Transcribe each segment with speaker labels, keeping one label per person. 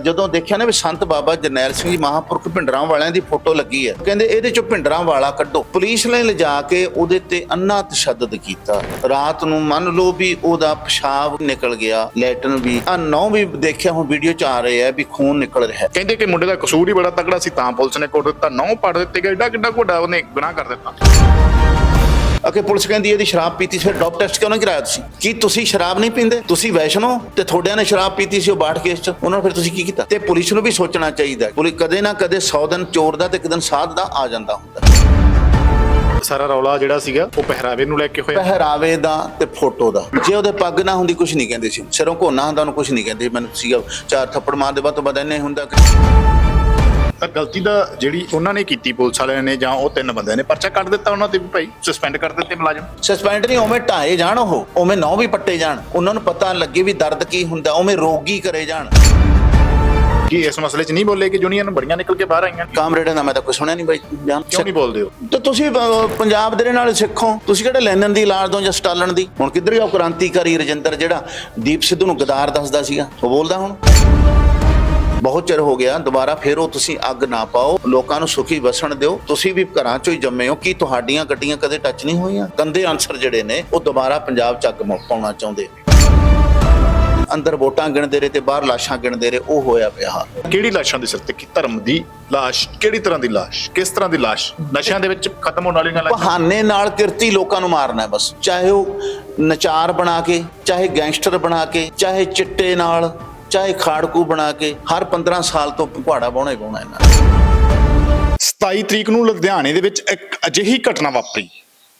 Speaker 1: ਜਦੋਂ ਦੇਖਿਆ ਨਾ ਵੀ ਸੰਤ ਬਾਬਾ ਜਰਨੈਲ ਸਿੰਘ ਜੀ ਮਹਾਂਪੁਰਖ ਭਿੰਡਰਾਂ ਵਾਲਿਆਂ ਦੀ ਫੋਟੋ ਲੱਗੀ ਹੈ, ਕਹਿੰਦੇ ਇਹਦੇ ਚੋਂ ਭਿੰਡਰਾਂ ਵਾਲਾ ਕੱਢੋ। ਪੁਲਿਸ ਨੇ ਲਿਜਾ ਕੇ ਉਹਦੇ ਤੇ ਅੰਨਾ ਤਸ਼ੱਦਦ ਕੀਤਾ। ਰਾਤ ਨੂੰ ਮੰਨ ਲਓ ਵੀ ਉਹਦਾ ਪਿਸ਼ਾਬ ਨਿਕਲ ਗਿਆ ਲੈਟਨ ਵੀ। ਆ ਨੌ ਵੀ ਦੇਖਿਆ, ਹੁਣ ਵੀਡੀਓ ਚ ਆ ਰਹੇ ਆ ਵੀ ਖੂਨ ਨਿਕਲ ਰਿਹਾ
Speaker 2: ਕਹਿੰਦੇ ਕਿ ਮੁੰਡੇ ਦਾ ਕਸੂਰ ਹੀ ਬੜਾ ਤਕੜਾ ਸੀ, ਤਾਂ ਪੁਲਿਸ ਨੇ ਕੋਟ ਦਿੱਤਾ। ਨੌ ਪੜ ਦਿੱਤੇ ਗਏ, ਏਡਾ ਕਿੱਡਾ ਵੱਡਾ ਉਹਨੇ ਗੁਨਾਹ ਕਰ ਦਿੱਤਾ।
Speaker 1: ਅਕੇ ਪੁਲਿਸ ਕਹਿੰਦੀ ਇਹਦੀ ਸ਼ਰਾਬ ਪੀਤੀ ਸੀ ਫਿਰ ਡੋਪ ਟੈਸਟ ਕਿਉਂ ਨਹੀਂ ਕਰਾਇਆ ਤੁਸੀਂ? ਕੀ ਤੁਸੀਂ ਸ਼ਰਾਬ ਨਹੀਂ ਪੀਂਦੇ? ਤੁਸੀਂ ਵੈਸ਼ਨੋ ਤੇ ਤੁਹਾਡਿਆਂ ਨੇ ਸ਼ਰਾਬ ਪੀਤੀ ਸੀ ਉਹ ਬਾੜ ਕੇਸ ਚ। ਉਹਨਾਂ ਨੂੰ ਫਿਰ ਤੁਸੀਂ ਕੀ ਕੀਤਾ? ਤੇ ਪੁਲਿਸ ਨੂੰ ਵੀ ਸੋਚਣਾ ਚਾਹੀਦਾ। ਪੁਲਿਸ ਕਦੇ ਨਾ ਕਦੇ 100 ਦਿਨ ਚੋਰ ਦਾ ਤੇ ਇੱਕ ਦਿਨ ਸਾਧ ਦਾ ਆ ਜਾਂਦਾ ਹੁੰਦਾ।
Speaker 2: ਸਾਰਾ ਰੌਲਾ ਜਿਹੜਾ ਸੀਗਾ ਉਹ ਪਹਿਰਾਵੇ ਨੂੰ ਲੈ ਕੇ ਹੋਇਆ।
Speaker 1: ਪਹਿਰਾਵੇ ਦਾ ਤੇ ਫੋਟੋ ਦਾ। ਜੇ ਉਹਦੇ ਪੱਗ ਨਾ ਹੁੰਦੀ ਕੁਝ ਨਹੀਂ ਕਹਿੰਦੇ ਸੀ। ਸਿਰੋਂ ਕੋਨਾ ਹੁੰਦਾ ਉਹਨੂੰ ਕੁਝ ਨਹੀਂ ਕਹਿੰਦੇ। ਮੈਨੂੰ ਸੀਗਾ ਚਾਰ ਥੱਪੜ ਮਾਰ ਦੇ ਬਾਅਦ ਤੋਂ ਬਾਅਦ ਇਹਨੇ ਹੁੰਦਾ ਕਿ
Speaker 2: ਤਾਂ ਗਲਤੀ ਦਾ ਜਿਹੜੀ ਉਹਨਾਂ ਨੇ ਕੀਤੀ ਪੁਲਿਸ ਵਾਲਿਆਂ ਨੇ ਜਾਂ ਉਹ ਤਿੰਨ ਬੰਦਿਆਂ ਨੇ ਪਰਚਾ ਕੱਢ ਦਿੱਤਾ ਉਹਨਾਂ ਤੇ ਵੀ ਭਾਈ ਸਸਪੈਂਡ ਕਰ ਦਿੱਤੇ ਮੁਲਾਜ਼ਮ।
Speaker 1: ਸਸਪੈਂਡ ਨਹੀਂ ਉਵੇਂ ਢਾਏ ਜਾਣ ਉਹ ਉਵੇਂ ਨੌ ਵੀ ਪੱਟੇ ਜਾਣ। ਉਹਨਾਂ ਨੂੰ ਪਤਾ ਲੱਗੇ ਵੀ ਦਰਦ ਕੀ ਹੁੰਦਾ ਉਵੇਂ ਰੋਗੀ ਕਰੇ ਜਾਣ।
Speaker 2: ਕੀ ਇਸ ਮਸਲੇ 'ਚ ਨਹੀਂ ਬੋਲੇ ਕਿ ਯੂਨੀਅਨ ਬੜੀਆਂ ਨਿਕਲ ਕੇ ਬਾਹਰ ਆਈਆਂ?
Speaker 1: ਕਾਮਰੇਡਾਂ ਦਾ ਮੈਂ ਤਾਂ ਕੁਝ ਸੁਣਿਆ ਨਹੀਂ ਬਾਈ ਜਾਨ
Speaker 2: ਕਿਉਂ ਨਹੀਂ ਬੋਲਦੇ ਹੋ
Speaker 1: ਤੇ ਤੁਸੀਂ ਅਹ, ਪੰਜਾਬ ਦੇ ਨਾਲ ਸਿੱਖੋ। ਤੁਸੀਂ ਕਿਹੜੇ ਲੈਣਨ ਦੀ ਲਾਲ ਦੋ ਜਾਂ ਸਟਾਲਣ ਦੀ? ਹੁਣ ਕਿੱਧਰ ਗਿਆ ਉਹ ਕ੍ਰਾਂਤੀਕਾਰੀ ਰਜਿੰਦਰ ਜਿਹੜਾ ਦੀਪ ਸਿੱਧੂ ਨੂੰ ਗਦਾਰ ਦੱਸਦਾ ਸੀਗਾ? ਉਹ ਬੋਲਦਾ ਹੁਣ। ਬਹੁਤ ਚਿਰ ਹੋ ਗਿਆ ਦੁਬਾਰਾ ਫੇਰ ਉਹ ਤੁਸੀਂ ਅੱਗ ਨਾ ਪਾਓ ਲੋਕਾਂ ਨੂੰ ਸੁਖੀ ਵਸਣ ਦਿਓ ਤੁਸੀਂ ਵੀ ਘਰਾਂ ਚੋਂ ਹੀ ਜੰਮੇ ਹੋ ਕੀ ਤੁਹਾਡੀਆਂ ਗੱਡੀਆਂ ਕਦੇ ਟੱਚ ਨਹੀਂ ਹੋਈਆਂ? ਗੰਦੇ ਅਨਸਰ ਜਿਹੜੇ ਨੇ ਉਹ ਦੁਬਾਰਾ ਪੰਜਾਬ ਚ ਅੱਗ ਮ- ਪਾਉਣਾ ਚਾਹੁੰਦੇ ਅੰਦਰ ਵੋਟਾਂ ਗਿਣਦੇ ਰਹੇ ਤੇ ਬਾਹਰ ਲਾਸ਼ਾਂ ਗਿਣਦੇ ਰਹੇ ਉਹ ਹੋਇਆ ਪਿਆ ਹਾਲ।
Speaker 2: ਕਿਹੜੀ ਲਾਸ਼ਾਂ ਦੇ ਸਿਰ ਤੇ? ਕੀ ਧਰਮ ਦੀ ਲਾਸ਼? ਕਿਹੜੀ ਤਰ੍ਹਾਂ ਦੀ ਲਾਸ਼? ਕਿਸ ਤਰ੍ਹਾਂ ਦੀ ਲਾਸ਼? ਨਸ਼ਿਆਂ ਦੇ ਵਿੱਚ ਖਤਮ ਹੋਣ ਵਾਲੀਆਂ ਲਾਸ਼ਾਂ?
Speaker 1: ਬਹਾਨੇ ਨਾਲ ਕਿਰਤੀ ਲੋਕਾਂ ਨੂੰ ਮਾਰਨਾ ਹੈ ਬਸ। ਚਾਹੇ ਉਹ ਨਚਾਰ ਬਣਾ ਕੇ ਚਾਹੇ ਗੈਂਗਸਟਰ ਬਣਾ ਕੇ ਚਾਹੇ ਚਿੱਟੇ ਨਾਲ ਚਾਹੇ ਖਾੜਕੂ ਬਣਾ ਕੇ ਹਰ 15 ਸਾਲ ਤੋਂ ਭੁਆੜਾ ਬਾਉਣਾ ਹੀ ਬਾਉਣਾ ਇਹਨਾਂ
Speaker 2: 27 ਤਰੀਕ ਨੂੰ ਲੁਧਿਆਣੇ ਦੇ ਵਿੱਚ ਇੱਕ ਅਜਿਹੀ ਘਟਨਾ ਵਾਪਰੀ,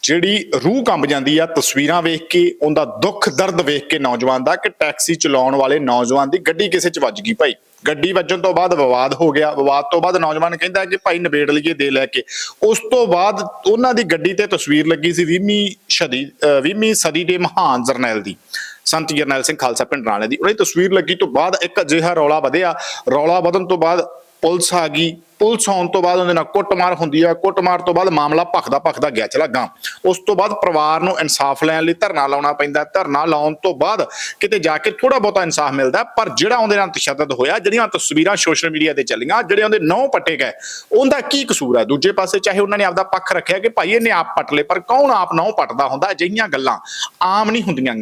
Speaker 2: ਜਿਹੜੀ ਰੂਹ ਕੰਬ ਜਾਂਦੀ ਆ ਤਸਵੀਰਾਂ ਵੇਖ ਕੇ, ਉਹਦਾ ਦੁੱਖ ਦਰਦ ਵੇਖ ਕੇ ਨੌਜਵਾਨ ਦਾ ਕਿ ਟੈਕਸੀ ਚਲਾਉਣ ਵਾਲੇ ਨੌਜਵਾਨ ਦੀ ਗੱਡੀ ਕਿਸੇ 'ਚ ਵੱਜ ਗਈ ਭਾਈ। ਗੱਡੀ ਵੱਜਣ ਤੋਂ ਬਾਅਦ ਵਿਵਾਦ ਹੋ ਗਿਆ, ਵਿਵਾਦ ਤੋਂ ਬਾਅਦ ਨੌਜਵਾਨ ਕਹਿੰਦਾ ਕਿ ਭਾਈ ਨਿਬੇੜ ਲਈਏ, ਦੇ ਲੈ ਕੇ। ਉਸ ਤੋਂ ਬਾਅਦ ਉਹਨਾਂ ਦੀ ਗੱਡੀ ਤੇ ਤਸਵੀਰ ਲੱਗੀ ਸੀ 20ਵੀਂ ਸਦੀ 20ਵੀਂ ਸਦੀ ਦੇ ਮਹਾਨ ਜਰਨੈਲ ਦੀ। ਸੰਤ ਜਰਨੈਲ ਸਿੰਘ ਖਾਲਸਾ ਪਿੰਡ ਰਾਣੇ ਦੀ। ਉਹਦੀ ਤਸਵੀਰ ਲੱਗੀ ਤੋਂ ਬਾਅਦ ਇੱਕ ਅਜਿਹਾ ਰੌਲਾ ਵਧਿਆ। ਰੌਲਾ ਵਧਣ ਤੋਂ ਬਾਅਦ ਪੁਲਿਸ ਆ ਗਈ। ਪੁਲਿਸ ਆਉਣ ਤੋਂ ਬਾਅਦ ਉਹਦੇ ਨਾਲ ਕੁੱਟਮਾਰ ਹੁੰਦੀ ਆ। ਕੁੱਟਮਾਰ ਤੋਂ ਬਾਅਦ ਮਾਮਲਾ ਭਖਦਾ ਭਖਦਾ ਗਿਆ ਚਲਾ ਗਾਂ ਉਸ ਤੋਂ ਬਾਅਦ ਪਰਿਵਾਰ ਨੂੰ ਇਨਸਾਫ ਲੈਣ ਲਈ ਧਰਨਾ ਲਾਉਣਾ ਪੈਂਦਾ। ਧਰਨਾ ਲਾਉਣ ਤੋਂ ਬਾਅਦ ਕਿਤੇ ਜਾ ਕੇ ਥੋੜਾ ਬਹੁਤਾ ਇਨਸਾਫ ਮਿਲਦਾ। ਪਰ ਜਿਹੜਾ ਉਹਦੇ ਨਾਲ ਤਸ਼ੱਦਦ ਹੋਇਆ, ਜਿਹੜੀਆਂ ਤਸਵੀਰਾਂ ਸੋਸ਼ਲ ਮੀਡੀਆ ਤੇ ਚੱਲੀਆਂ, ਜਿਹੜੇ ਉਹਦੇ ਨੌ ਪੱਟੇ ਗਏ, ਉਹਦਾ ਕੀ ਕਸੂਰ ਹੈ ਦੂਜੇ ਪਾਸੇ ਚਾਹੇ ਉਹਨਾਂ ਨੇ ਆਪਦਾ ਪੱਖ ਰੱਖਿਆ ਕਿ ਭਾਈ ਇਹਨੇ ਆਪ ਪੱਟ ਲਏ, ਪਰ ਕੌਣ ਆਪ ਨੌ ਪੱਟਦਾ ਹੁੰਦਾ? ਅਜਿਹੀਆਂ ਗੱਲਾਂ ਆਮ ਨਹੀਂ ਹੁੰਦੀਆਂ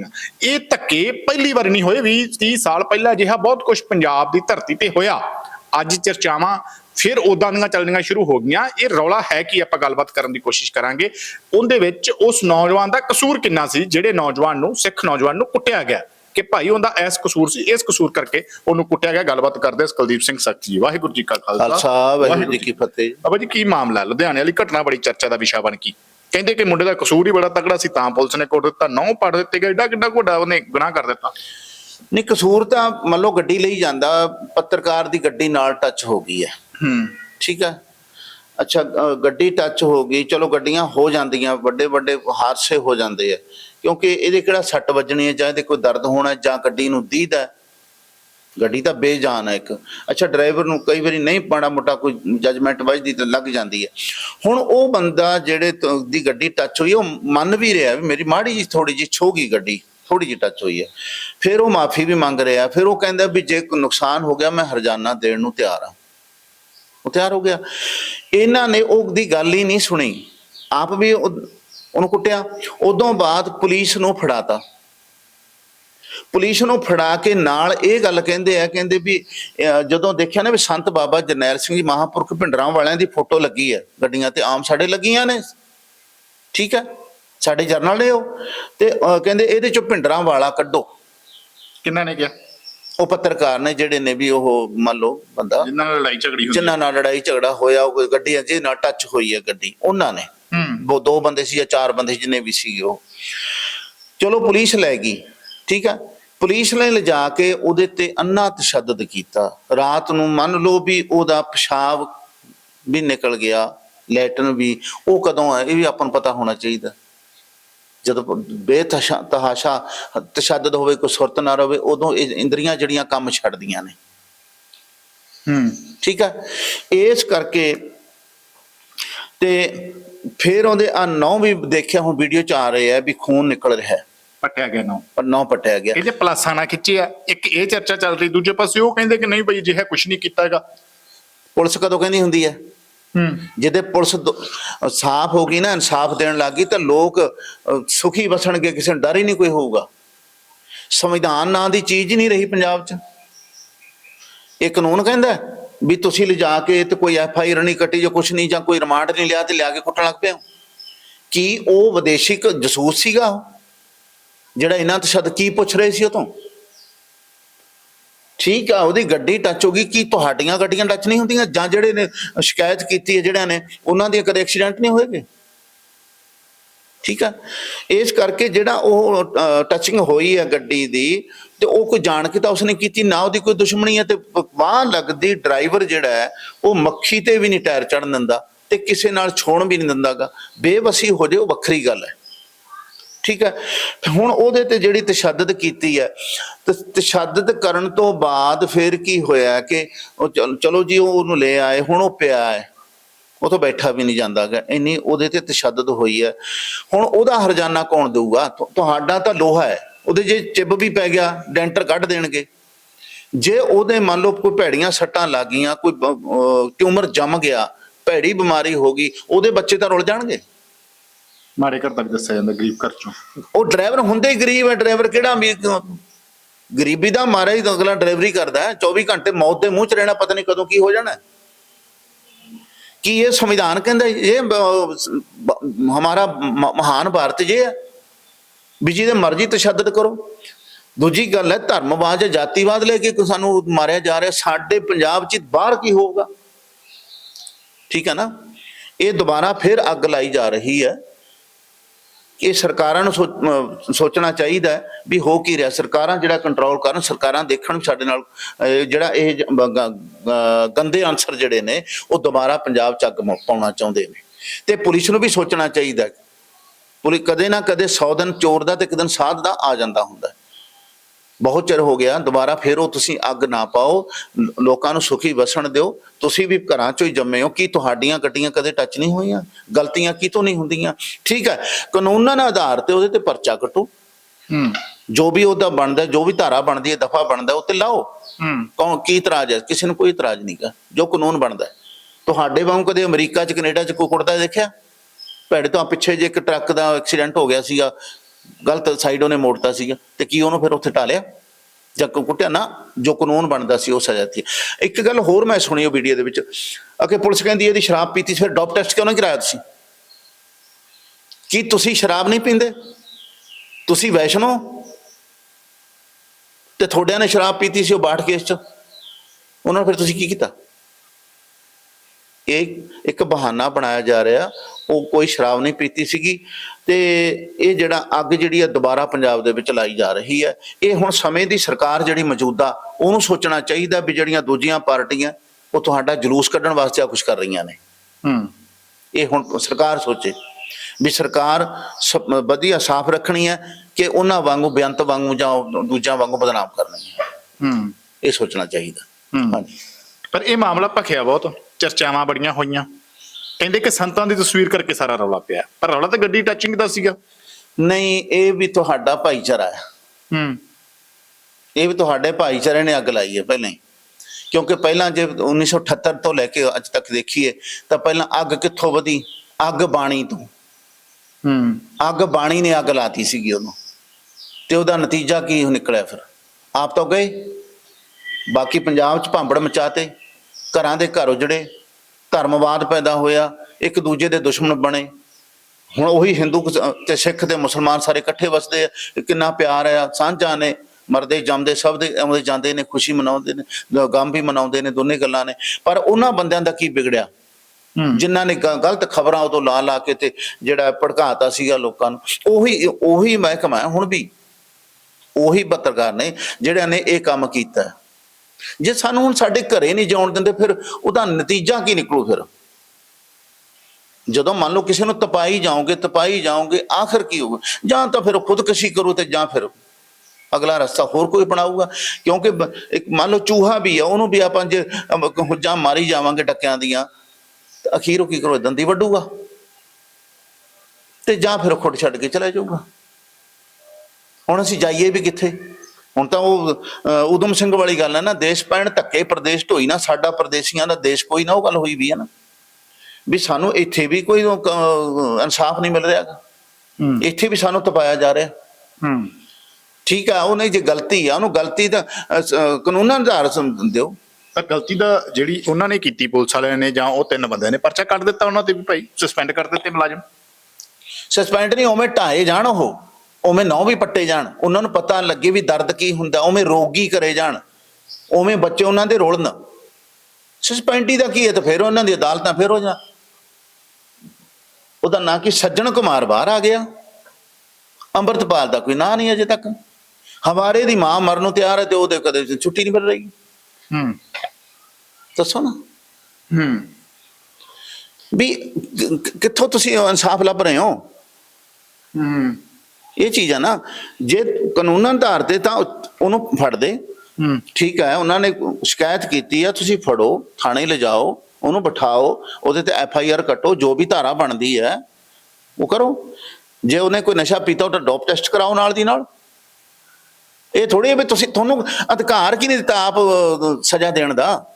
Speaker 2: ਇਹ ਧੱਕੇ ਪਹਿਲੀ ਵਾਰ ਨਹੀਂ ਹੋਏ 20 30 ਸਾਲ ਪਹਿਲਾਂ ਅਜਿਹਾ ਬਹੁਤ ਕੁਝ ਪੰਜਾਬ ਦੀ ਧਰਤੀ ਤੇ ਹੋਇਆ। ਅੱਜ ਚਰਚਾਵਾਂ ਫਿਰ ਉਦਾਂ ਦੀਆਂ ਚੱਲਣੀਆਂ ਸ਼ੁਰੂ ਹੋ ਗਈਆਂ। ਇਹ ਰੌਲਾ ਹੈ ਕਿ? ਆਪਾਂ ਗੱਲਬਾਤ ਕਰਨ ਦੀ ਕੋਸ਼ਿਸ਼ ਕਰਾਂਗੇ। ਉਹਦੇ ਵਿੱਚ ਉਸ ਨੌਜਵਾਨ ਦਾ ਕਸੂਰ ਕਿੰਨਾ ਸੀ? ਜਿਹੜੇ ਨੌਜਵਾਨ ਨੂੰ ਸਿੱਖ ਨੌਜਵਾਨ ਨੂੰ ਕੁੱਟਿਆ ਗਿਆ। ਕਿ ਭਾਈ ਉਹਦਾ ਐਸ ਕਸੂਰ ਸੀ ਇਸ ਕਸੂਰ ਕਰਕੇ ਉਹਨੂੰ ਕੁੱਟਿਆ ਗਿਆ। ਗੱਲਬਾਤ ਕਰਦੇ ਹਾਂ ਕੁਲਦੀਪ ਸਿੰਘ ਸਖਤ ਜੀ। ਵਾਹਿਗੁਰੂ ਜੀ ਕਾ
Speaker 1: ਖਾਲਸਾ। ਵਾਹਿਗੁਰੂ ਜੀ ਕੀ ਫਤਿਹ।
Speaker 2: ਬਾਬਾ ਜੀ ਕੀ ਮਾਮਲਾ? ਲੁਧਿਆਣੇ ਵਾਲੀ ਘਟਨਾ ਬੜੀ ਚਰਚਾ ਦਾ ਵਿਸ਼ਾ ਬਣ ਗਈ। ਕਹਿੰਦੇ ਕਿ ਮੁੰਡੇ ਦਾ ਕਸੂਰ ਹੀ ਬੜਾ ਤਕੜਾ ਸੀ ਤਾਂ ਪੁਲਿਸ ਨੇ ਕੋਟ ਦਿੱਤਾ ਨੌ ਪੜ ਦਿੱਤੇ ਗਏ। ਏਡਾ ਕਿੱਡਾ ਵੱਡਾ ਉਹਨੇ ਗੁਨਾਹ ਕਰ ਦਿੱਤਾ।
Speaker 1: ਨਹੀਂ ਕਸੂਰ ਤਾਂ ਮੰਨ ਲਓ ਗੱਡੀ ਲਈ ਜਾਂਦਾ ਪੱਤਰਕਾਰ ਦੀ ਗੱਡੀ ਨਾਲ ਟੱਚ ਹੋ ਗਈ ਹੈ।
Speaker 2: ਹੂੰ।
Speaker 1: ਠੀਕ ਹੈ? ਅੱਛਾ ਗੱਡੀ ਟੱਚ ਹੋ ਗਈ ਚਲੋ ਗੱਡੀਆਂ ਹੋ ਜਾਂਦੀਆਂ ਵੱਡੇ ਵੱਡੇ ਹਾਦਸੇ ਹੋ ਜਾਂਦੇ ਆ। ਕਿਉਂਕਿ ਇਹਦੇ ਕਿਹੜਾ ਸੱਟ ਵੱਜਣੀ ਹੈ ਜਾਂ ਇਹਦੇ ਕੋਈ ਦਰਦ ਹੋਣਾ ਜਾਂ ਗੱਡੀ ਨੂੰ ਦੀਦਾ। ਗੱਡੀ ਤਾਂ ਬੇਜਾਨ ਹੈ ਇੱਕ। ਅੱਛਾ ਡਰਾਈਵਰ ਨੂੰ ਕਈ ਵਾਰੀ ਨਹੀਂ ਮਾੜਾ ਮੋਟਾ ਕੋਈ ਜਜਮੈਂਟ ਵੱਜਦੀ ਤਾਂ ਲੱਗ ਜਾਂਦੀ ਹੈ। ਹੁਣ ਉਹ ਬੰਦਾ ਜਿਹੜੇ ਦੀ ਗੱਡੀ ਟੱਚ ਹੋਈ ਉਹ ਮੰਨ ਵੀ ਰਿਹਾ ਵੀ ਮੇਰੀ ਮਾੜੀ ਜੀ ਥੋੜੀ ਜੀ ਛੋ ਗਈ ਗੱਡੀ। ਥੋੜੀ ਜਿਹੀ ਟੱਚ ਹੋਈ ਹੈ। ਫਿਰ ਉਹ ਮਾਫੀ ਵੀ ਮੰਗ ਰਿਹਾ, ਫਿਰ ਉਹ ਕਹਿੰਦਾ ਵੀ ਜੇ ਕੋਈ ਨੁਕਸਾਨ ਹੋ ਗਿਆ, ਮੈਂ ਹਰਜਾਨਾ ਦੇਣ ਨੂੰ ਤਿਆਰ ਹਾਂ। ਉਹ ਤਿਆਰ ਹੋ ਗਿਆ। ਇਹਨਾਂ ਨੇ ਉਹ ਦੀ ਗੱਲ ਹੀ ਨਹੀਂ ਸੁਣੀ। ਆਪ ਵੀ ਉਹਨੂੰ ਕੁੱਟਿਆ। ਉਦੋਂ ਬਾਅਦ ਪੁਲਿਸ ਨੂੰ ਫੜਾਤਾ। ਪੁਲਿਸ ਨੂੰ ਫੜਾ ਕੇ ਨਾਲ ਇਹ ਗੱਲ ਕਹਿੰਦੇ ਆ, ਕਹਿੰਦੇ ਵੀ ਜਦੋਂ ਦੇਖਿਆ ਨਾ ਵੀ ਸੰਤ ਬਾਬਾ ਜਰਨੈਲ ਸਿੰਘ ਜੀ ਮਹਾਂਪੁਰਖ ਭਿੰਡਰਾਂ ਵਾਲਿਆਂ ਦੀ ਫੋਟੋ ਲੱਗੀ ਹੈ। ਗੱਡੀਆਂ ਤੇ ਆਮ ਸਾਡੇ ਲੱਗੀਆਂ ਨੇ। ਠੀਕ ਹੈ? ਸਾਡੇ ਜਰਨਲ ਨੇ ਉਹ ਤੇ ਅਹ, ਕਹਿੰਦੇ ਇਹਦੇ ਚੋਂ ਭਿੰਡਰਾਂ ਵਾਲਾ ਕੱਢੋ।
Speaker 2: ਕਿੰਨਾ ਨੇ ਕਿਹਾ?
Speaker 1: ਉਹ ਪੱਤਰਕਾਰ ਨੇ ਜਿਹੜੇ ਨੇ ਵੀ ਉਹ ਮੰਨ ਲਓ ਬੰਦਾ
Speaker 2: ਜਿਨ੍ਹਾਂ ਨਾਲ ਲੜਾਈ ਝਗੜੀ ਹੁੰਦੀ
Speaker 1: ਜਿਨ੍ਹਾਂ ਨਾਲ ਲੜਾਈ ਝਗੜਾ ਹੋਇਆ ਉਹ ਕੋਈ ਗੱਡੀ ਜਿਹਦੇ ਨਾਲ ਟੱਚ ਹੋਈ ਹੈ ਗੱਡੀ ਉਹਨਾਂ ਨੇ।
Speaker 2: ਹੂੰ।
Speaker 1: ਉਹ ਦੋ ਬੰਦੇ ਸੀ ਜਾਂ ਚਾਰ ਬੰਦੇ ਸੀ, ਜਿੰਨੇ ਵੀ ਸੀ ਉਹ। ਚਲੋ ਪੁਲਿਸ ਲੈ ਗਈ ਠੀਕ ਹੈ ਪੁਲਿਸ ਨੇ ਲਿਜਾ ਕੇ ਉਹਦੇ ਤੇ ਅੰਨਾ ਤਸ਼ੱਦਦ ਕੀਤਾ। ਰਾਤ ਨੂੰ ਮੰਨ ਲਓ ਵੀ ਉਹਦਾ ਪਿਸ਼ਾਬ ਵੀ ਨਿਕਲ ਗਿਆ ਲੈਟਨ ਵੀ ਉਹ ਕਦੋਂ ਹੈ ਇਹ ਵੀ ਆਪਾਂ ਨੂੰ ਪਤਾ ਹੋਣਾ ਚਾਹੀਦਾ। ਜਦੋਂ ਬੇਤਸ਼ਾ ਤਹਾਸ਼ਾ ਤਸ਼ੱਦਦ ਹੋਵੇ ਕੋਈ ਸੁਰਤ ਨਾ ਰਵੇ ਉਦੋਂ ਇਹ ਇੰਦਰੀਆਂ ਜਿਹੜੀਆਂ ਕੰਮ ਛੱਡਦੀਆਂ ਨੇ।
Speaker 2: ਹੂੰ
Speaker 1: ਠੀਕ ਹੈ ਇਸ ਕਰਕੇ ਤੇ ਫਿਰ ਉਹਦੇ ਆ ਨੌ ਵੀ ਦੇਖਿਆ ਹੁਣ ਵੀਡੀਓ ਚ ਆ ਰਹੇ ਆ ਵੀ ਖੂਨ ਨਿਕਲ ਰਿਹਾ ਹੈ।
Speaker 2: ਪੱਟਿਆ ਗਿਆ ਨਾ।
Speaker 1: ਪਰ ਨੌ ਪਟਿਆ ਗਿਆ।
Speaker 2: ਇਹ ਜੇ ਪਲਾਸਾਂ ਨਾ ਖਿੱਚਿਆ ਇੱਕ ਇਹ ਚਰਚਾ ਚੱਲ ਰਹੀ ਦੂਜੇ ਪਾਸੇ ਉਹ ਕਹਿੰਦੇ ਕਿ ਨਹੀਂ ਬਈ ਜਿਹਾ ਕੁਝ ਨਹੀਂ ਕੀਤਾ ਹੈਗਾ।
Speaker 1: ਪੁਲਿਸ ਕਦੋਂ ਕਹਿੰਦੀ ਹੁੰਦੀ ਹੂੰ? ਜਿਹਦੇ ਪੁਲਿਸ ਸਾਫ਼ ਹੋ ਗਈ ਨਾ, ਇਨਸਾਫ ਦੇਣ ਲੱਗੀ ਤਾਂ ਲੋਕ ਸੁਖੀ ਵਸਣਗੇ, ਕਿਸੇ ਨੂੰ ਡਰ ਹੀ ਨਹੀਂ ਕੋਈ ਹੋਊਗਾ। ਸੰਵਿਧਾਨ ਨਾਂ ਦੀ ਚੀਜ਼ ਨਹੀਂ ਰਹੀ ਪੰਜਾਬ 'ਚ। ਇਹ ਕਾਨੂੰਨ ਕਹਿੰਦਾ ਵੀ ਤੁਸੀਂ ਲਿਜਾ ਕੇ ਤੇ ਕੋਈ ਐਫ ਆਈ ਆਰ ਨਹੀਂ ਕੱਟੀ ਜਾਂ ਕੁਛ ਨਹੀਂ ਜਾਂ ਕੋਈ ਰਿਮਾਂਡ ਨਹੀਂ ਲਿਆ ਤੇ ਲਿਆ ਕੇ ਕੁੱਟਣ ਲੱਗ ਪਏ ਹੋ। ਕੀ ਉਹ ਵਿਦੇਸ਼ੀ ਕ- ਜਸੂਸ ਸੀਗਾ ਉਹ? ਜਿਹੜਾ ਇਹਨਾਂ ਤੋਂ ਸ਼ਬਦ ਕੀ ਪੁੱਛ ਰਹੇ ਸੀ ਉਹ ਤੋਂ? ਠੀਕ ਆ, ਉਹਦੀ ਗੱਡੀ ਟੱਚ ਹੋ ਗਈ, ਕੀ ਤੁਹਾਡੀਆਂ ਗੱਡੀਆਂ ਟੱਚ ਨਹੀਂ ਹੁੰਦੀਆਂ? ਜਾਂ ਜਿਹੜੇ ਨੇ ਸ਼ਿਕਾਇਤ ਕੀਤੀ ਹੈ ਜਿਹੜਿਆਂ ਨੇ, ਉਹਨਾਂ ਦੀ ਕਦੇ ਐਕਸੀਡੈਂਟ ਨਹੀਂ ਹੋਏਗੇ? ਠੀਕ ਆ? ਇਸ ਕਰਕੇ ਜਿਹੜਾ ਉਹ ਟੱਚਿੰਗ ਹੋਈ ਹੈ ਗੱਡੀ ਦੀ, ਤੇ ਉਹ ਕੋਈ ਜਾਣ ਕੇ ਤਾਂ ਉਸਨੇ ਕੀਤੀ, ਨਾ ਉਹਦੀ ਕੋਈ ਦੁਸ਼ਮਣੀ ਹੈ, ਤੇ ਵਾਹ ਲੱਗਦੀ ਡਰਾਈਵਰ ਜਿਹੜਾ ਹੈ, ਉਹ ਮੱਖੀ ਤੇ ਵੀ ਨਹੀਂ ਟਾਇਰ ਚੜਨ ਦਿੰਦਾ, ਤੇ ਕਿਸੇ ਨਾਲ ਛੋਣ ਵੀ ਨਹੀਂ ਦਿੰਦਾਗਾ। ਬੇਵਸੀ ਹੋ ਜੇ ਉਹ ਵੱਖਰੀ ਗੱਲ ਹੈ। ਠੀਕ ਹੈ? ਹੁਣ ਉਹਦੇ ਤੇ ਜਿਹੜੀ ਤਸ਼ੱਦਦ ਕੀਤੀ ਹੈ, ਤੇ ਤਸ਼ੱਦਦ ਕਰਨ ਤੋਂ ਬਾਅਦ ਫਿਰ ਕੀ ਹੋਇਆ ਕਿ ਉਹ ਚਲੋ ਜੀ, ਉਹ ਉਹਨੂੰ ਲੈ ਆਏ, ਹੁਣ ਉਹ ਪਿਆ ਹੈ। ਉਹ ਤੋਂ ਬੈਠਾ ਵੀ ਨਹੀਂ ਜਾਂਦਾਗਾ ਇੰਨੀ ਉਹਦੇ ਤੇ ਤਸ਼ੱਦਦ ਹੋਈ ਹੈ। ਹੁਣ ਉਹਦਾ ਹਰਜਾਨਾ ਕੌਣ ਦੇਊਗਾ? ਤੁਹਾਡਾ ਤਾਂ ਲੋਹਾ ਹੈ। ਉਹਦੇ ਜੇ ਚਿੱਬ ਵੀ ਪੈ ਗਿਆ, ਡੈਂਟਰ ਕੱਢ ਦੇਣਗੇ। ਜੇ ਉਹਦੇ ਮੰਨ ਲਓ ਕੋਈ ਭੈੜੀਆਂ ਸੱਟਾਂ ਲੱਗ ਗਈਆਂ ਕੋਈ ਟਿਊਮਰ ਜੰਮ ਗਿਆ, ਭੈੜੀ ਬਿਮਾਰੀ ਹੋ ਗਈ, ਉਹਦੇ ਬੱਚੇ ਤਾਂ ਰੁਲ ਜਾਣਗੇ।
Speaker 2: ਮਾਰੇ ਘਰ ਦਾ ਵੀ ਦੱਸਿਆ ਜਾਂਦਾ, ਗਰੀਬ ਘਰ ਚੋਂ।
Speaker 1: ਉਹ ਡਰਾਈਵਰ ਹੁੰਦੇ ਹੀ ਗਰੀਬ ਹੈ ਡਰਾਈਵਰ ਕਿਹੜਾ ਅਮੀਰ ਗਰੀਬੀ ਦਾ ਮਾਰਾ ਹੀ ਅਗਲਾ ਡਰਾਈਵਰੀ ਕਰਦਾ ਹੈ 24 ਘੰਟੇ ਮੌਤ ਦੇ ਮੂੰਹ ਚ ਰਹਿਣਾ, ਪਤਾ ਨਹੀਂ ਕਦੋਂ ਕੀ ਹੋ ਜਾਣਾ। ਕੀ ਇਹ ਸੰਵਿਧਾਨ ਕਹਿੰਦਾ ਇਹ ਹਮਾਰਾ ਮਹਾਨ ਭਾਰਤ ਜੇ ਹੈ। ਵੀ ਜਿਹਦੇ ਮਰਜ਼ੀ ਤਸ਼ੱਦਦ ਕਰੋ। ਦੂਜੀ ਗੱਲ ਹੈ ਧਰਮਵਾਦ ਜਾਂ ਜਾਤੀਵਾਦ ਲੈ ਕੇ ਸਾਨੂੰ ਮਾਰਿਆ ਜਾ ਰਿਹਾ, ਸਾਡੇ ਪੰਜਾਬ 'ਚ ਬਾਹਰ ਕੀ ਹੋਊਗਾ? ਠੀਕ ਹੈ ਨਾ? ਇਹ ਦੁਬਾਰਾ ਫਿਰ ਅੱਗ ਲਾਈ ਜਾ ਰਹੀ ਹੈ। ਇਹ ਸਰਕਾਰਾਂ ਨੂੰ ਸੋਚ- ਸੋਚਣਾ ਚਾਹੀਦਾ ਵੀ ਹੋ ਕੀ ਰਿਹਾ। ਸਰਕਾਰਾਂ ਜਿਹੜਾ ਕੰਟਰੋਲ ਕਰਨ, ਸਰਕਾਰਾਂ ਦੇਖਣ ਸਾਡੇ ਨਾਲ ਜਿਹੜਾ ਇਹ ਗ- ਗੰਦੇ ਅਨਸਰ ਜਿਹੜੇ ਨੇ, ਉਹ ਦੁਬਾਰਾ ਪੰਜਾਬ ਚ ਅੱਗ ਪਾਉਣਾ ਚਾਹੁੰਦੇ ਨੇ। ਤੇ ਪੁਲਿਸ ਨੂੰ ਵੀ ਸੋਚਣਾ ਚਾਹੀਦਾ ਪੁਲਿਸ ਕਦੇ ਨਾ ਕਦੇ 100 ਦਿਨ ਚੋਰ ਦਾ ਤੇ ਇੱਕ ਦਿਨ ਸਾਧ ਦਾ ਆ ਜਾਂਦਾ ਹੁੰਦਾ ਬਹੁਤ ਚਿਰ ਹੋ ਗਿਆ ਦੁਬਾਰਾ ਫੇਰ ਉਹ ਤੁਸੀਂ ਅੱਗ ਨਾ ਪਾਓ ਲੋਕਾਂ ਨੂੰ ਸੁਖੀ ਵਸਣ ਦਿਓ ਤੁਸੀਂ ਵੀ ਘਰਾਂ ਚੋਂ ਹੀ ਜੰਮੇ ਹੋ ਕੀ ਤੁਹਾਡੀਆਂ ਗੱਡੀਆਂ ਕਦੇ ਟੱਚ ਨਹੀਂ ਹੋਈਆਂ? ਗਲਤੀਆਂ ਕਿਤੋਂ ਨਹੀਂ ਹੁੰਦੀਆਂ? ਠੀਕ ਹੈ ਕਾਨੂੰਨਾਂ ਦੇ ਆਧਾਰ ਤੇ ਉਹਦੇ ਤੇ ਪਰਚਾ ਕੱਟੋ।
Speaker 2: ਹੂੰ।
Speaker 1: ਜੋ ਵੀ ਉਹਦਾ ਬਣਦਾ ਜੋ ਵੀ ਧਾਰਾ ਬਣਦੀ ਹੈ ਦਫਾ ਬਣਦਾ ਉਹ ਤੇ ਲਾਓ।
Speaker 2: ਹੂੰ।
Speaker 1: ਕੌਣ ਕੀ ਇਤਰਾਜ਼ ਹੈ? ਕਿਸੇ ਨੂੰ ਕੋਈ ਇਤਰਾਜ਼ ਨਹੀਂਗਾ ਜੋ ਕਾਨੂੰਨ ਬਣਦਾ। ਤੁਹਾਡੇ ਵਾਂਗ ਕਦੇ ਅਮਰੀਕਾ ਚ ਕੈਨੇਡਾ ਚ ਕੋਈ ਕੁੜਦਾ ਦੇਖਿਆ? ਭੈੜੇ ਤੋਂ ਪਿੱਛੇ ਜੇ ਇੱਕ ਟਰੱਕ ਦਾ ਐਕਸੀਡੈਂਟ ਹੋ ਗਿਆ ਸੀਗਾ ਗਲਤ ਸਾਈਡ ਉਹਨੇ ਮੋੜਤਾ ਸੀਗਾ, ਤੇ ਕੀ ਉਹਨੂੰ ਫਿਰ ਉੱਥੇ ਟਾਲਿਆ ਜਾਂ ਕੁੱਟਿਆ? ਨਾ, ਜੋ ਕਾਨੂੰਨ ਬਣਦਾ ਸੀ, ਉਹ ਸਜ਼ਾ ਦਿੱਤੀ। ਇੱਕ ਗੱਲ ਹੋਰ ਮੈਂ ਸੁਣੀ ਉਹ ਵੀਡੀਓ ਦੇ ਵਿੱਚ ਅਕੇ ਪੁਲਿਸ ਕਹਿੰਦੀ ਇਹਦੀ ਸ਼ਰਾਬ ਪੀਤੀ ਸੀ, ਫਿਰ ਡੋਪ ਟੈਸਟ ਕਿਉਂ ਨਾ ਕਰਾਇਆ ਤੁਸੀਂ? ਕੀ ਤੁਸੀਂ ਸ਼ਰਾਬ ਨਹੀਂ ਪੀਂਦੇ? ਤੁਸੀਂ ਵੈਸ਼ਨੋ? ਤੇ ਤੁਹਾਡਿਆਂ ਨੇ ਸ਼ਰਾਬ ਪੀਤੀ ਸੀ ਉਹ ਬਾਠ ਕੇਸ ਚ? ਉਹਨਾਂ ਨੂੰ ਫਿਰ ਤੁਸੀਂ ਕੀ ਕੀਤਾ? ਇਹ ਇੱਕ ਬਹਾਨਾ ਬਣਾਇਆ ਜਾ ਰਿਹਾ, ਉਹ ਕੋਈ ਸ਼ਰਾਬ ਨਹੀਂ ਪੀਤੀ ਸੀਗੀ ਤੇ ਇਹ ਜਿਹੜਾ ਅੱਗ ਜਿਹੜੀ ਹੈ ਦੁਬਾਰਾ ਪੰਜਾਬ ਦੇ ਵਿੱਚ ਲਾਈ ਜਾ ਰਹੀ ਹੈ ਇਹ ਹੁਣ ਸਮੇਂ ਦੀ ਸਰਕਾਰ ਜਿਹੜੀ ਮੌਜੂਦਾ ਉਹਨੂੰ ਸੋਚਣਾ ਚਾਹੀਦਾ ਵੀ ਜਿਹੜੀਆਂ ਦੂਜੀਆਂ ਪਾਰਟੀਆਂ ਉਹ ਤੁਹਾਡਾ ਜਲੂਸ ਕੱਢਣ ਵਾਸਤੇ ਆ ਕੁਝ ਕਰ ਰਹੀਆਂ ਨੇ।
Speaker 2: ਹੂੰ।
Speaker 1: ਇਹ ਹੁਣ ਸਰਕਾਰ ਸੋਚੇ ਵੀ ਸਰਕਾਰ ਵਧੀਆ ਸਾਫ਼ ਰੱਖਣੀ ਹੈ ਕਿ ਉਹਨਾਂ ਵਾਂਗੂ ਬੇਅੰਤ ਵਾਂਗੂ ਜਾਂ ਦੂਜਿਆਂ ਵਾਂਗੂ ਬਦਨਾਮ ਕਰਨੀ। ਹੈ।
Speaker 2: ਹੂੰ
Speaker 1: ਇਹ ਸੋਚਣਾ ਚਾਹੀਦਾ। ਹਾਂਜੀ।
Speaker 2: ਪਰ ਇਹ ਮਾਮਲਾ ਭਖਿਆ ਬਹੁਤ ਚਰਚਾਵਾਂ ਬੜੀਆਂ ਹੋਈਆਂ। ਕਹਿੰਦੇ ਕਿ ਸੰਤਾਂ ਦੀ ਤਸਵੀਰ ਕਰਕੇ ਸਾਰਾ ਰੌਲਾ ਪਿਆ। ਪਰ ਰੌਲਾ ਤਾਂ ਗੱਡੀ ਟੱਚਿੰਗ ਦਾ ਸੀਗਾ।
Speaker 1: ਨਹੀਂ ਇਹ ਵੀ ਤੁਹਾਡਾ ਭਾਈਚਾਰਾ ਹੈ।
Speaker 2: ਹੂੰ।
Speaker 1: ਇਹ ਵੀ ਤੁਹਾਡੇ ਭਾਈਚਾਰੇ ਨੇ ਅੱਗ ਲਾਈ ਹੈ ਪਹਿਲਾਂ ਹੀ। ਕਿਉਂਕਿ ਪਹਿਲਾਂ ਜੇ 1978 ਤੋਂ ਲੈ ਕੇ ਅੱਜ ਤੱਕ ਦੇਖੀਏ ਤਾਂ ਪਹਿਲਾਂ ਅੱਗ ਕਿੱਥੋਂ ਵਧੀ? ਅੱਗ ਬਾਣੀ ਤੋਂ।
Speaker 2: ਹੂੰ।
Speaker 1: ਅੱਗ ਬਾਣੀ ਨੇ ਅੱਗ ਲਾਤੀ ਸੀਗੀ ਉਹਨੂੰ। ਤੇ ਉਹਦਾ ਨਤੀਜਾ ਕੀ ਨਿਕਲਿਆ ਫਿਰ? ਆਪ ਤਾਂ ਗਏ। ਬਾਕੀ ਪੰਜਾਬ 'ਚ ਭਾਂਬੜ ਮਚਾਤੇ। ਘਰਾਂ ਦੇ ਘਰ ਉਜੜੇ ਧਰਮਵਾਦ ਪੈਦਾ ਹੋਇਆ ਇੱਕ ਦੂਜੇ ਦੇ ਦੁਸ਼ਮਣ ਬਣੇ। ਹੁਣ ਉਹੀ ਹਿੰਦੂ ਤੇ ਸਿੱਖ ਤੇ ਮੁਸਲਮਾਨ ਸਾਰੇ ਇਕੱਠੇ ਵਸਦੇ ਆ ਕਿੰਨਾ ਪਿਆਰ ਆ ਸਾਂਝਾ ਨੇ ਮਰਦੇ ਜੰਮਦੇ ਸਭ ਦੇ ਆਉਂਦੇ ਜਾਂਦੇ ਨੇ ਖੁਸ਼ੀ ਮਨਾਉਂਦੇ ਨੇ ਗਮ ਵੀ ਮਨਾਉਂਦੇ ਨੇ ਦੋਨੇ ਗੱਲਾਂ ਨੇ। ਪਰ ਉਹਨਾਂ ਬੰਦਿਆਂ ਦਾ ਕੀ ਵਿਗੜਿਆ? ਜਿਨ੍ਹਾਂ ਨੇ ਗਲਤ ਖਬਰਾਂ ਉਦੋਂ ਲਾ ਲਾ ਕੇ ਤੇ ਜਿਹੜਾ ਭੜਕਾਤਾ ਸੀਗਾ ਲੋਕਾਂ ਨੂੰ ਉਹੀ ਉਹੀ ਮਹਿਕਮਾ ਹੁਣ ਵੀ। ਉਹੀ ਪੱਤਰਕਾਰ ਨੇ ਜਿਹੜਿਆਂ ਨੇ ਇਹ ਕੰਮ ਕੀਤਾ। ਜੇ ਸਾਨੂੰ ਹੁਣ ਸਾਡੇ ਘਰੇ ਨਹੀਂ ਜਾਣ ਦਿੰਦੇ, ਫਿਰ ਉਹਦਾ ਨਤੀਜਾ ਕੀ ਨਿਕਲੂ ਫਿਰ? ਜਦੋਂ ਮੰਨ ਲਓ ਕਿਸੇ ਨੂੰ ਤਪਾਈ ਜਾਓਗੇ ਤਪਾਈ ਜਾਓਗੇ, ਆਖਰ ਕੀ ਹੋਊਗਾ? ਜਾਂ ਤਾਂ ਫਿਰ ਖੁਦਕਸ਼ੀ ਕਰੋ ਤੇ ਜਾਂ ਫਿਰ ਅਗਲਾ ਰਸਤਾ ਹੋਰ ਕੋਈ ਬਣਾਊਗਾ ਕਿਉਂਕਿ ਇੱਕ ਮੰਨ ਲਓ ਚੂਹਾ ਵੀ ਆ, ਉਹਨੂੰ ਵੀ ਆਪਾਂ ਜੇ ਜਾਂ ਮਾਰੀ ਜਾਵਾਂਗੇ ਟੱਕਿਆਂ ਦੀਆਂ, ਤੇ ਅਖੀਰ ਉਹ ਕੀ ਕਰੋ ਦੰਦੀ ਵੱਢੂਗਾ। ਤੇ ਜਾਂ ਫਿਰ ਉਹ ਖੁੱਟ ਛੱਡ ਕੇ ਚਲਾ ਜਾਊਗਾ। ਹੁਣ ਅਸੀਂ ਜਾਈਏ ਵੀ ਕਿੱਥੇ? ਹੁਣ ਤਾਂ ਉਹ ਉਦਮ ਸਿੰਘ ਵਾਲੀ ਗੱਲ ਹੈ ਨਾ ਦੇਸ਼ ਪੈਣ ਧੱਕੇ ਪ੍ਰਦੇਸ਼ ਢੋਈ ਨਾ ਸਾਡਾ ਪ੍ਰਦੇਸ਼ੀਆਂ ਦਾ ਦੇਸ਼ ਕੋਈ ਨਾ ਉਹ ਗੱਲ ਹੋਈ ਵੀ ਹੈ ਨਾ। ਵੀ ਸਾਨੂੰ ਇੱਥੇ ਵੀ ਕੋਈ ਉਹ, ਇਨਸਾਫ ਨਹੀਂ ਮਿਲ ਰਿਹਾ। ਇੱਥੇ ਵੀ ਸਾਨੂੰ ਤਪਾਇਆ ਜਾ ਰਿਹਾ।
Speaker 2: ਹੂੰ।
Speaker 1: ਠੀਕ ਆ ਉਹਨੇ ਜੇ ਗਲਤੀ ਆ ਉਹਨੂੰ ਗਲਤੀ ਕਾਨੂੰਨਾਂ ਦਾ ਆਧਾਰ ਸਮ- ਦਿਓ।
Speaker 2: ਤਾਂ ਗਲਤੀ ਦਾ ਜਿਹੜੀ ਉਹਨਾਂ ਨੇ ਕੀਤੀ ਪੁਲਿਸ ਵਾਲਿਆਂ ਨੇ ਜਾਂ ਉਹ ਤਿੰਨ ਬੰਦਿਆਂ ਨੇ ਪਰਚਾ ਕੱਢ ਦਿੱਤਾ ਉਹਨਾਂ ਤੇ ਵੀ ਭਾਈ ਸਸਪੈਂਡ ਕਰ ਦਿੱਤੇ ਮੁਲਾਜ਼ਮ।
Speaker 1: ਸਸਪੈਂਡ ਨਹੀਂ ਉਵੇਂ ਢਾਏ ਜਾਣ ਉਹ। ਉਵੇਂ ਨੌ ਵੀ ਪੱਟੇ ਜਾਣ ਉਹਨਾਂ ਨੂੰ ਪਤਾ ਲੱਗੇ ਵੀ ਦਰਦ ਕੀ ਹੁੰਦਾ ਉਵੇਂ ਰੋਗੀ ਕਰੇ ਜਾਣ ਉਵੇਂ ਬੱਚੇ ਉਹਨਾਂ ਦੇ ਰੋਲਣ। ਸਸਪੈਂਡੀ ਦਾ ਕੀ ਹੈ ਤਾਂ ਫਿਰ ਉਹਨਾਂ ਦੀ ਅਦਾਲਤਾਂ ਫਿਰ ਹੋ ਜਾ ਉਹਦਾ ਨਾਂ ਕੀ? ਸੱਜਣ ਕੁਮਾਰ ਬਾਹਰ ਆ ਗਿਆ। ਅੰਮ੍ਰਿਤਪਾਲ ਦਾ ਕੋਈ ਨਾਂ ਨਹੀਂ ਅਜੇ ਤੱਕ। ਹਵਾਰੇ ਦੀ ਮਾਂ ਮਰਨ ਨੂੰ ਤਿਆਰ ਹੈ ਤੇ ਉਹਦੇ ਕਦੇ ਛੁੱਟੀ ਨਹੀਂ ਮਿਲ ਰਹੀ।
Speaker 2: ਹੂੰ।
Speaker 1: ਦੱਸੋ ਨਾ।
Speaker 2: ਹੂੰ।
Speaker 1: ਵੀ ਕਿੱਥੋਂ ਤੁਸੀਂ ਇਨਸਾਫ ਲੱਭ ਰਹੇ ਹੋ?
Speaker 2: ਹੂੰ।
Speaker 1: ਇਹ ਚੀਜ਼ ਆ ਨਾ ਜੇ ਕਾਨੂੰਨਾਂ ਦੇ ਆਧਾਰ ਤੇ ਤਾਂ ਉਹ- ਉਹਨੂੰ ਫੜਦੇ।
Speaker 2: ਹੂੰ।
Speaker 1: ਠੀਕ ਹੈ ਉਹਨਾਂ ਨੇ ਸ਼ਿਕਾਇਤ ਕੀਤੀ ਆ ਤੁਸੀਂ ਫੜੋ ਥਾਣੇ ਲਿਜਾਓ ਉਹਨੂੰ ਬਿਠਾਓ ਉਹਦੇ ਤੇ ਐਫ ਆਈ ਆਰ ਕੱਟੋ ਜੋ ਵੀ ਧਾਰਾ ਬਣਦੀ ਹੈ ਉਹ ਕਰੋ। ਜੇ ਉਹਨੇ ਕੋਈ ਨਸ਼ਾ ਪੀਤਾ ਉਹ ਤਾਂ ਡੋਪ ਟੈਸਟ ਕਰਾਓ ਨਾਲ ਦੀ ਨਾਲ। ਇਹ ਥੋੜੀ ਵੀ ਤੁਸੀਂ ਤੁਹਾਨੂੰ ਅਧਿਕਾਰ ਕੀ ਨਹੀਂ ਦਿੱਤਾ ਆਪ ਸਜ਼ਾ ਦੇਣ ਦਾ।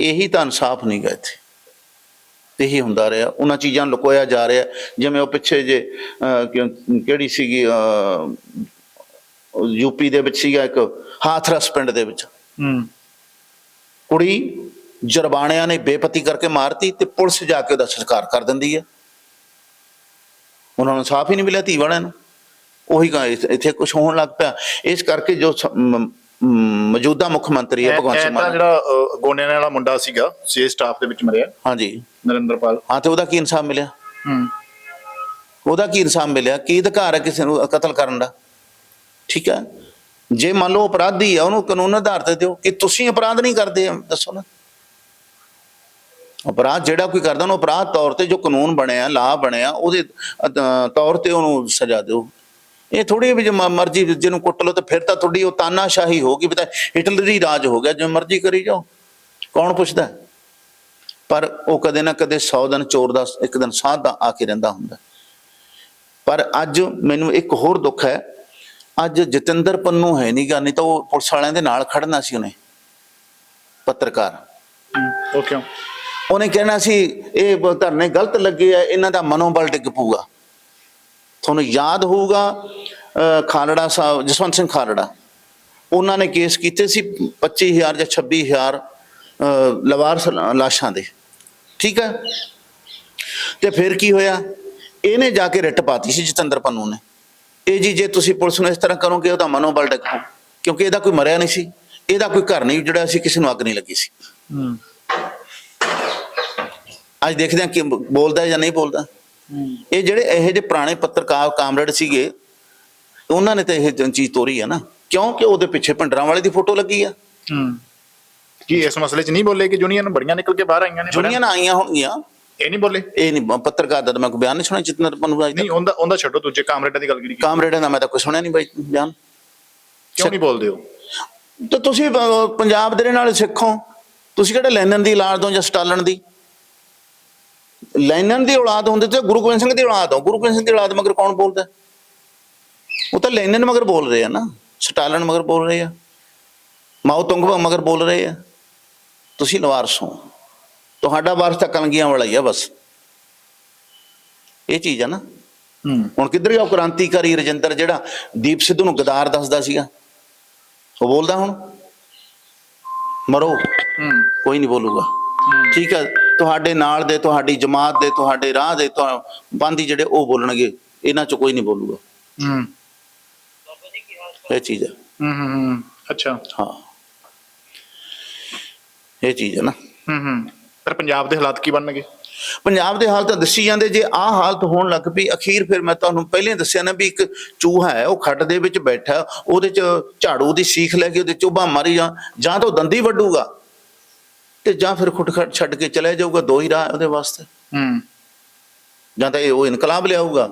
Speaker 1: ਇਹੀ ਤਾਂ ਇਨਸਾਫ ਨਹੀਂ ਗਾ ਇੱਥੇ। ਇਹੀ ਹੁੰਦਾ ਰਿਹਾ। ਉਹਨਾਂ ਚੀਜ਼ਾਂ ਲੁਕੋਇਆ ਜਾ ਰਿਹਾ। ਜਿਵੇਂ ਉਹ ਪਿੱਛੇ ਜੇ ਕਿਹੜੀ ਸੀਗੀ ਯੂਪੀ ਦੇ ਵਿੱਚ ਸੀਗਾ ਇੱਕ ਹਾਥਰਸ ਪਿੰਡ ਦੇ ਵਿੱਚ।
Speaker 2: ਹੂੰ।
Speaker 1: ਕੁੜੀ ਜਰਬਾਣਿਆਂ ਨੇ ਬੇਪਤੀ ਕਰਕੇ ਮਾਰਤੀ ਤੇ ਪੁਲਿਸ ਜਾ ਕੇ ਉਹਦਾ ਸੰਸਕਾਰ ਕਰ ਦਿੰਦੀ ਹੈ। ਉਹਨਾਂ ਨੂੰ ਸਾਫ਼ ਹੀ ਨਹੀਂ ਮਿਲਿਆ ਧੀ ਵਾਲਿਆਂ ਨੂੰ। ਉਹੀ ਇੱਥੇ ਕੁਝ ਹੋਣ ਲੱਗ ਪਿਆ। ਇਸ ਕਰਕੇ ਜੋ ਮੌਜੂਦਾ ਮੁੱਖ ਮੰਤਰੀ ਹੈ ਭਗਵੰਤ ਸਿੰਘ ਮਾਨ।
Speaker 2: ਜਿਹੜਾ ਗੋਨਿਆਂ ਵਾਲਾ ਮੁੰਡਾ ਸੀਗਾ ਸੀ ਸਟਾਫ ਦੇ ਵਿੱਚ ਮਰਿਆ
Speaker 1: ਹਾਂਜੀ।
Speaker 2: ਨਰਿੰਦਰਪਾਲ।
Speaker 1: ਹਾਂ ਤੇ ਉਹਦਾ ਕੀ ਇਨਸਾਫ ਮਿਲਿਆ?
Speaker 2: ਹੂੰ
Speaker 1: ਉਹਦਾ ਕੀ ਇਨਸਾਫ ਮਿਲਿਆ? ਕੀ ਅਧਿਕਾਰ ਹੈ ਕਿਸੇ ਨੂੰ ਕਤਲ ਕਰਨ ਦਾ? ਠੀਕ ਹੈ? ਜੇ ਮੰਨ ਲਓ ਅਪਰਾਧੀ ਹੈ ਉਹਨੂੰ ਕਾਨੂੰਨ ਆਧਾਰ ਤੇ ਦਿਓ। ਕਿ ਤੁਸੀਂ ਅਪਰਾਧ ਨਹੀਂ ਕਰਦੇ ਦੱਸੋ ਨਾ। ਅਪਰਾਧ ਜਿਹੜਾ ਕੋਈ ਕਰਦਾ ਉਹਨੂੰ ਅਪਰਾਧ ਤੌਰ ਤੇ ਜੋ ਕਾਨੂੰਨ ਬਣਿਆ ਲਾ ਬਣਿਆ ਉਹਦੇ ਤੌਰ ਤੇ ਉਹਨੂੰ ਸਜ਼ਾ ਦਿਓ। ਇਹ ਥੋੜੀ ਵੀ ਜੇ ਮਰਜ਼ੀ ਜਿਹਨੂੰ ਕੁੱਟ ਲਓ ਤੇ ਫਿਰ ਤਾਂ ਤੁਹਾਡੀ ਉਹ ਤਾਨਾਸ਼ਾਹੀ ਹੋਗੀ ਵੀ ਤਾਂ ਹਿਟਲਰੀ ਰਾਜ ਹੋ ਗਿਆ ਜਿਵੇਂ ਮਰਜ਼ੀ ਕਰੀ ਜਾਓ। ਕੌਣ ਪੁੱਛਦਾ? ਪਰ ਉਹ ਕਦੇ ਨਾ ਕਦੇ 100 ਦਿਨ ਚੋਰ ਦਾ ਇੱਕ ਦਿਨ ਸਾਧ ਦਾ ਆ ਕੇ ਰਹਿੰਦਾ ਹੁੰਦਾ। ਪਰ ਅੱਜ ਮੈਨੂੰ ਇੱਕ ਹੋਰ ਦੁੱਖ ਹੈ। ਅੱਜ ਜਤਿੰਦਰ ਪੰਨੂ ਹੈ ਨਹੀਂ ਗਾ ਨਹੀਂ ਤਾਂ ਉਹ ਪੁਲਿਸ ਵਾਲਿਆਂ ਦੇ ਨਾਲ ਖੜਨਾ ਸੀ ਉਹਨੇ ਪੱਤਰਕਾਰ।
Speaker 2: ਉਹ ਕਿਉਂ?
Speaker 1: ਉਹਨੇ ਕਹਿਣਾ ਸੀ ਇਹ ਧਰਨੇ ਗਲਤ ਲੱਗੇ ਆ ਇਹਨਾਂ ਦਾ ਮਨੋਬਲ ਡਿੱਗ ਪਊਗਾ। ਤੁਹਾਨੂੰ ਯਾਦ ਹੋਊਗਾ ਖਾਲੜਾ ਸਾਹਿਬ ਜਸਵੰਤ ਸਿੰਘ ਖਾਲੜਾ ਉਹਨਾਂ ਨੇ ਕੇਸ ਕੀਤੇ ਸੀ 25000 ਜਾਂ 26000 ਅਹ, ਲਵਾਰਸ ਲਾ- ਲਾਸ਼ਾਂ ਦੇ। ਠੀਕ ਹੈ? ਤੇ ਫਿਰ ਕੀ ਹੋਇਆ? ਇਹਨੇ ਜਾ ਕੇ ਰਿਟ ਪਾਤੀ ਸੀ ਜਤਿੰਦਰ ਪੰਨੂ ਨੇ। ਇਹ ਜੀ ਜੇ ਤੁਸੀਂ ਪੁਲਿਸ ਨੂੰ ਇਸ ਤਰ੍ਹਾਂ ਕਰੋਗੇ ਉਹਦਾ ਮਨੋਬਲ ਪਊ ਕਿਉਂਕਿ ਇਹਦਾ ਕੋਈ ਮਰਿਆ ਨਹੀਂ ਸੀ। ਇਹਦਾ ਕੋਈ ਘਰ ਨਹੀਂ ਜਿਹੜਾ ਸੀ ਕਿਸੇ ਨੂੰ ਅੱਗ ਨਹੀਂ ਲੱਗੀ ਸੀ। ਅੱਜ ਦੇਖਦੇ ਹਾਂ ਕਿ ਬੋਲਦਾ ਜਾਂ ਨਹੀਂ ਬੋਲਦਾ। ਇਹ ਜਿਹੜੇ ਇਹੋ ਜਿਹੇ ਪੁਰਾਣੇ ਪੱਤਰਕਾਰ ਕਾਮਰੇਡ ਸੀਗੇ ਉਹਨਾਂ ਨੇ ਤਾਂ ਇਹ ਚੀਜ਼ ਤੋਰੀ ਹੈ ਨਾ। ਕਿਉਂਕਿ ਉਹਦੇ ਪਿੱਛੇ ਭੰਡਰਾਂ ਵਾਲੇ ਦੀ ਫੋਟੋ ਲੱਗੀ ਆ।
Speaker 2: ਹੂੰ। ਕੀ ਇਸ ਮਸਲੇ 'ਚ ਨਹੀਂ ਬੋਲੇ ਕਿ ਜੁਨੀਅਰ ਬੜੀਆਂ ਨਿਕਲ ਕੇ ਬਾਹਰ ਆਈਆਂ ਨੇ
Speaker 1: ਨਾ ਆਈਆਂ ਹੋਣਗੀਆਂ।
Speaker 2: ਇਹ ਨਹੀਂ ਬੋਲੇ?
Speaker 1: ਇਹ ਨਹੀਂ ਪੱਤਰਕਾਰ ਦਾ ਤਾਂ ਮੈਂ ਕੋਈ ਬਿਆਨ ਨਹੀਂ ਸੁਣਿਆ ਜਿਤਨਾ ਪਨੂੰ ਅੱਜ
Speaker 2: ਨਹੀਂ
Speaker 1: ਤੱਕ
Speaker 2: ਉਹਦਾ ਉਹਦਾ ਛੱਡੋ ਦੂਜੇ ਕਾਮਰੇਡਾਂ ਦੀ ਗੱਲ ਕੀਤੀ?
Speaker 1: ਕਾਮਰੇਡਾਂ ਦਾ ਮੈਂ ਤਾਂ ਕੋਈ ਸੁਣਿਆ ਨਹੀਂ ਬਾਈ ਬਿਆਨ।
Speaker 2: ਕਿਉਂ ਨਹੀਂ ਬੋਲਦੇ ਹੋ
Speaker 1: ਤੇ ਤੁਸੀਂ ਅਹ, ਪੰਜਾਬ ਦੇ ਨਾਲ ਸਿੱਖੋ। ਤੁਸੀਂ ਕਿਹੜੇ ਲੈਨਨ ਦੀ ਔਲਾਦ ਹੋ ਜਾਂ ਸਟਾਲਨ ਦੀ? ਲੈਨਨ ਦੀ ਔਲਾਦ ਹੁੰਦੇ ਤੇ ਗੁਰੂ ਗੋਬਿੰਦ ਸਿੰਘ ਦੀ ਔਲਾਦ ਹੋ। ਗੁਰੂ ਗੋਬਿੰਦ ਸਿੰਘ ਦੀ ਔਲਾਦ ਮਗਰ ਕੌਣ ਬੋਲਦਾ? ਉਹ ਤਾਂ ਲੈਨਨ ਮਗਰ ਬੋਲ ਰਹੇ ਆ ਨਾ ਸਟਾਲਨ ਮਗਰ ਬੋਲ ਰਹੇ ਆ ਮਾਓ ਤੁੰਗ ਮਗਰ ਬੋਲ ਰਹੇ ਆ। ਤੁਸੀਂ ਲਵਾਰਸ ਹੋ। ਤੁਹਾਡਾ ਵਾਰਸ ਤਾਂ ਕਲੰਗੀਆਂ ਵਾਲਾ ਹੀ ਆ ਬਸ। ਇਹ ਚੀਜ਼ ਆ ਨਾ। ਹੁਣ ਕਿੱਧਰ ਗਿਆ ਕ੍ਰਾਂਤੀਕਾਰੀ ਰਜਿੰਦਰ ਜਿਹੜਾ ਦੀਪ ਸਿੱਧੂ ਨੂੰ ਗਦਾਰ ਦੱਸਦਾ ਸੀਗਾ? ਉਹ ਬੋਲਦਾ ਹੁਣ? ਮਰੋ। ਕੋਈ ਨਹੀਂ ਬੋਲੂਗਾ। ਠੀਕ ਹੈ ਤੁਹਾਡੇ ਨਾਲ ਦੇ ਤੁਹਾਡੀ ਜਮਾਤ ਦੇ ਤੁਹਾਡੇ ਰਾਹ ਦੇ ਬੰਦੀ ਜਿਹੜੇ ਉਹ ਬੋਲਣਗੇ ਇਹਨਾਂ ਚ ਕੋਈ ਨਹੀਂ ਬੋਲੂਗਾ।
Speaker 2: ਹੂੰ।
Speaker 1: ਇਹ ਚੀਜ਼ ਹੈ
Speaker 2: ਹੂੰ ਹੂੰ, ਅੱਛਾ।
Speaker 1: ਹਾਂ। ਇਹ ਚੀਜ਼ ਹੈ ਨਾ।
Speaker 2: ਹੂੰ ਹੂੰ। ਪਰ ਪੰਜਾਬ ਦੇ ਹਾਲਾਤ ਕੀ ਬਣਨਗੇ?
Speaker 1: ਪੰਜਾਬ ਦੇ ਹਾਲਤ ਦੱਸੀ ਜਾਂਦੇ ਜੇ ਆਹ ਹਾਲਤ ਹੋਣ ਲੱਗ ਪਈ ਅਖੀਰ ਫਿਰ ਮੈਂ ਤੁਹਾਨੂੰ ਪਹਿਲੇ ਦੱਸਿਆ ਨਾ ਵੀ ਇੱਕ ਚੂਹਾ ਹੈ ਉਹ ਖੱਡ ਦੇ ਵਿੱਚ ਬੈਠਾ ਉਹਦੇ ਚ ਝਾੜੂ ਦੀ ਸੀਖ ਲੈ ਕੇ ਉਹਦੇ ਚੋਬਾ ਮਾਰੀ ਜਾਂ ਜਾਂ ਤਾਂ ਉਹ ਦੰਦੀ ਵੱਡੂਗਾ ਤੇ ਜਾਂ ਫਿਰ ਖੁੱਟ ਖੱਟ ਛੱਡ ਕੇ ਚਲੇ ਜਾਊਗਾ ਦੋ ਹੀ ਰਾਹ ਉਹਦੇ ਵਾਸਤੇ।
Speaker 2: ਹੂੰ।
Speaker 1: ਜਾਂ ਤਾਂ ਇਹ ਉਹ ਇਨਕਲਾਬ ਲਿਆਊਗਾ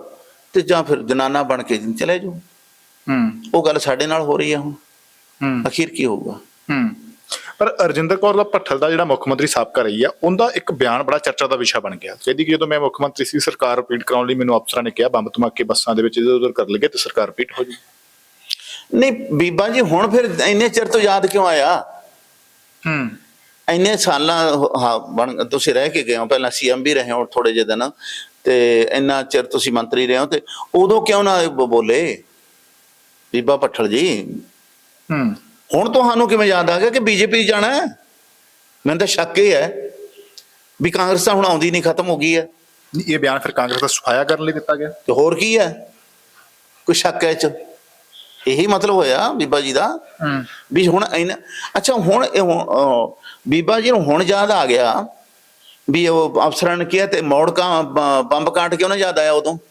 Speaker 1: ਤੇ ਜਾਂ ਫਿਰ ਜਨਾਨਾ ਬਣ ਕੇ ਚਲੇ ਜਾਊ।
Speaker 2: ਹੂੰ।
Speaker 1: ਉਹ ਗੱਲ ਸਾਡੇ ਨਾਲ ਹੋ ਰਹੀ ਹੈ ਹੁਣ।
Speaker 2: ਹੂੰ।
Speaker 1: ਅਖੀਰ ਕੀ ਹੋਊਗਾ?
Speaker 2: ਹੂੰ। ਪਰ ਅਰਜਿੰਦਰ ਕੌਰ ਦਾ ਭੱਠਲ ਦਾ ਜਿਹੜਾ ਮੁੱਖ ਮੰਤਰੀ ਸਾਬਕਾ ਰਹੀ ਆ ਉਹਦਾ ਇੱਕ ਬਿਆਨ ਬੜਾ ਚਰਚਾ ਦਾ ਵਿਸ਼ਾ ਬਣ ਗਿਆ। ਕਹਿੰਦੀ ਕਿ ਜਦੋਂ ਮੈਂ ਮੁੱਖ ਮੰਤਰੀ ਸੀ ਸਰਕਾਰ ਰਿਪੀਟ ਕਰਾਉਣ ਲਈ ਮੈਨੂੰ ਅਫਸਰਾਂ ਨੇ ਕਿਹਾ ਬੰਬ ਧਮਾਕੇ ਬੱਸਾਂ ਦੇ ਵਿੱਚ ਇਧਰ ਉਧਰ ਕਰ ਲਗੇ ਤੇ ਸਰਕਾਰ ਰਿਪੀਟ ਹੋ ਜੂ।
Speaker 1: ਨਹੀਂ ਬੀਬਾ ਜੀ ਹੁਣ ਫਿਰ ਇੰਨੇ ਚਿਰ ਤੋਂ ਯਾਦ ਕਿਉਂ ਆਇਆ?
Speaker 2: ਹੂੰ।
Speaker 1: ਇੰਨੇ ਸਾਲਾਂ ਤੁਸੀਂ ਰਹਿ ਕੇ ਗਏ ਹੋ ਪਹਿਲਾਂ ਸੀਐਮ ਵੀ ਰਹੇ ਹੋ ਥੋੜੇ ਜਿਹੇ ਦਿਨ ਤੇ ਇੰਨਾ ਚਿਰ ਤੁਸੀਂ ਮੰਤਰੀ ਰਹੇ ਹੋ ਤੇ ਉਦੋਂ ਕਿਉਂ ਨਾ ਬੋਲੇ? ਬੀਬਾ ਪੱਠਲ ਜੀ।
Speaker 2: ਹੂੰ।
Speaker 1: ਹੁਣ ਤੁਹਾਨੂੰ ਕਿਵੇਂ ਯਾਦ ਆ ਗਿਆ ਕਿ ਬੀਜੇਪੀ ਜਾਣਾ ਹੈ? ਮੈਨੂੰ ਤਾਂ ਸ਼ੱਕ ਇਹ ਹੈ ਵੀ ਕਾਂਗਰਸ ਤਾਂ ਹੁਣ ਆਉਂਦੀ ਨਹੀਂ ਖਤਮ ਹੋ ਗਈ ਹੈ।
Speaker 2: ਇਹ ਬਿਆਨ ਫਿਰ ਕਾਂਗਰਸ ਦਾ ਸਫਾਇਆ ਕਰਨ ਲਈ ਦਿੱਤਾ ਗਿਆ।
Speaker 1: ਤੇ ਹੋਰ ਕੀ ਹੈ? ਕੋਈ ਸ਼ੱਕ ਹੈ ਚ? ਇਹੀ ਮਤਲਬ ਹੋਇਆ ਬੀਬਾ ਜੀ ਦਾ
Speaker 2: ਹੂੰ।
Speaker 1: ਵੀ ਹੁਣ ਅੱਛਾ ਹੁਣ ਇਹ ਬੀਬਾ ਜੀ ਨੂੰ ਹੁਣ ਯਾਦ ਆ ਗਿਆ ਵੀ ਉਹ ਅਫਸਰਾਂ ਨੇ ਕਿਹਾ ਤੇ ਮੌੜ ਕਾ ਬੰਬ ਕਾਟ ਕਿਉਂ ਨਾ ਯਾਦ ਆਇਆ ਉਦੋਂ?
Speaker 2: ਹੂੰ।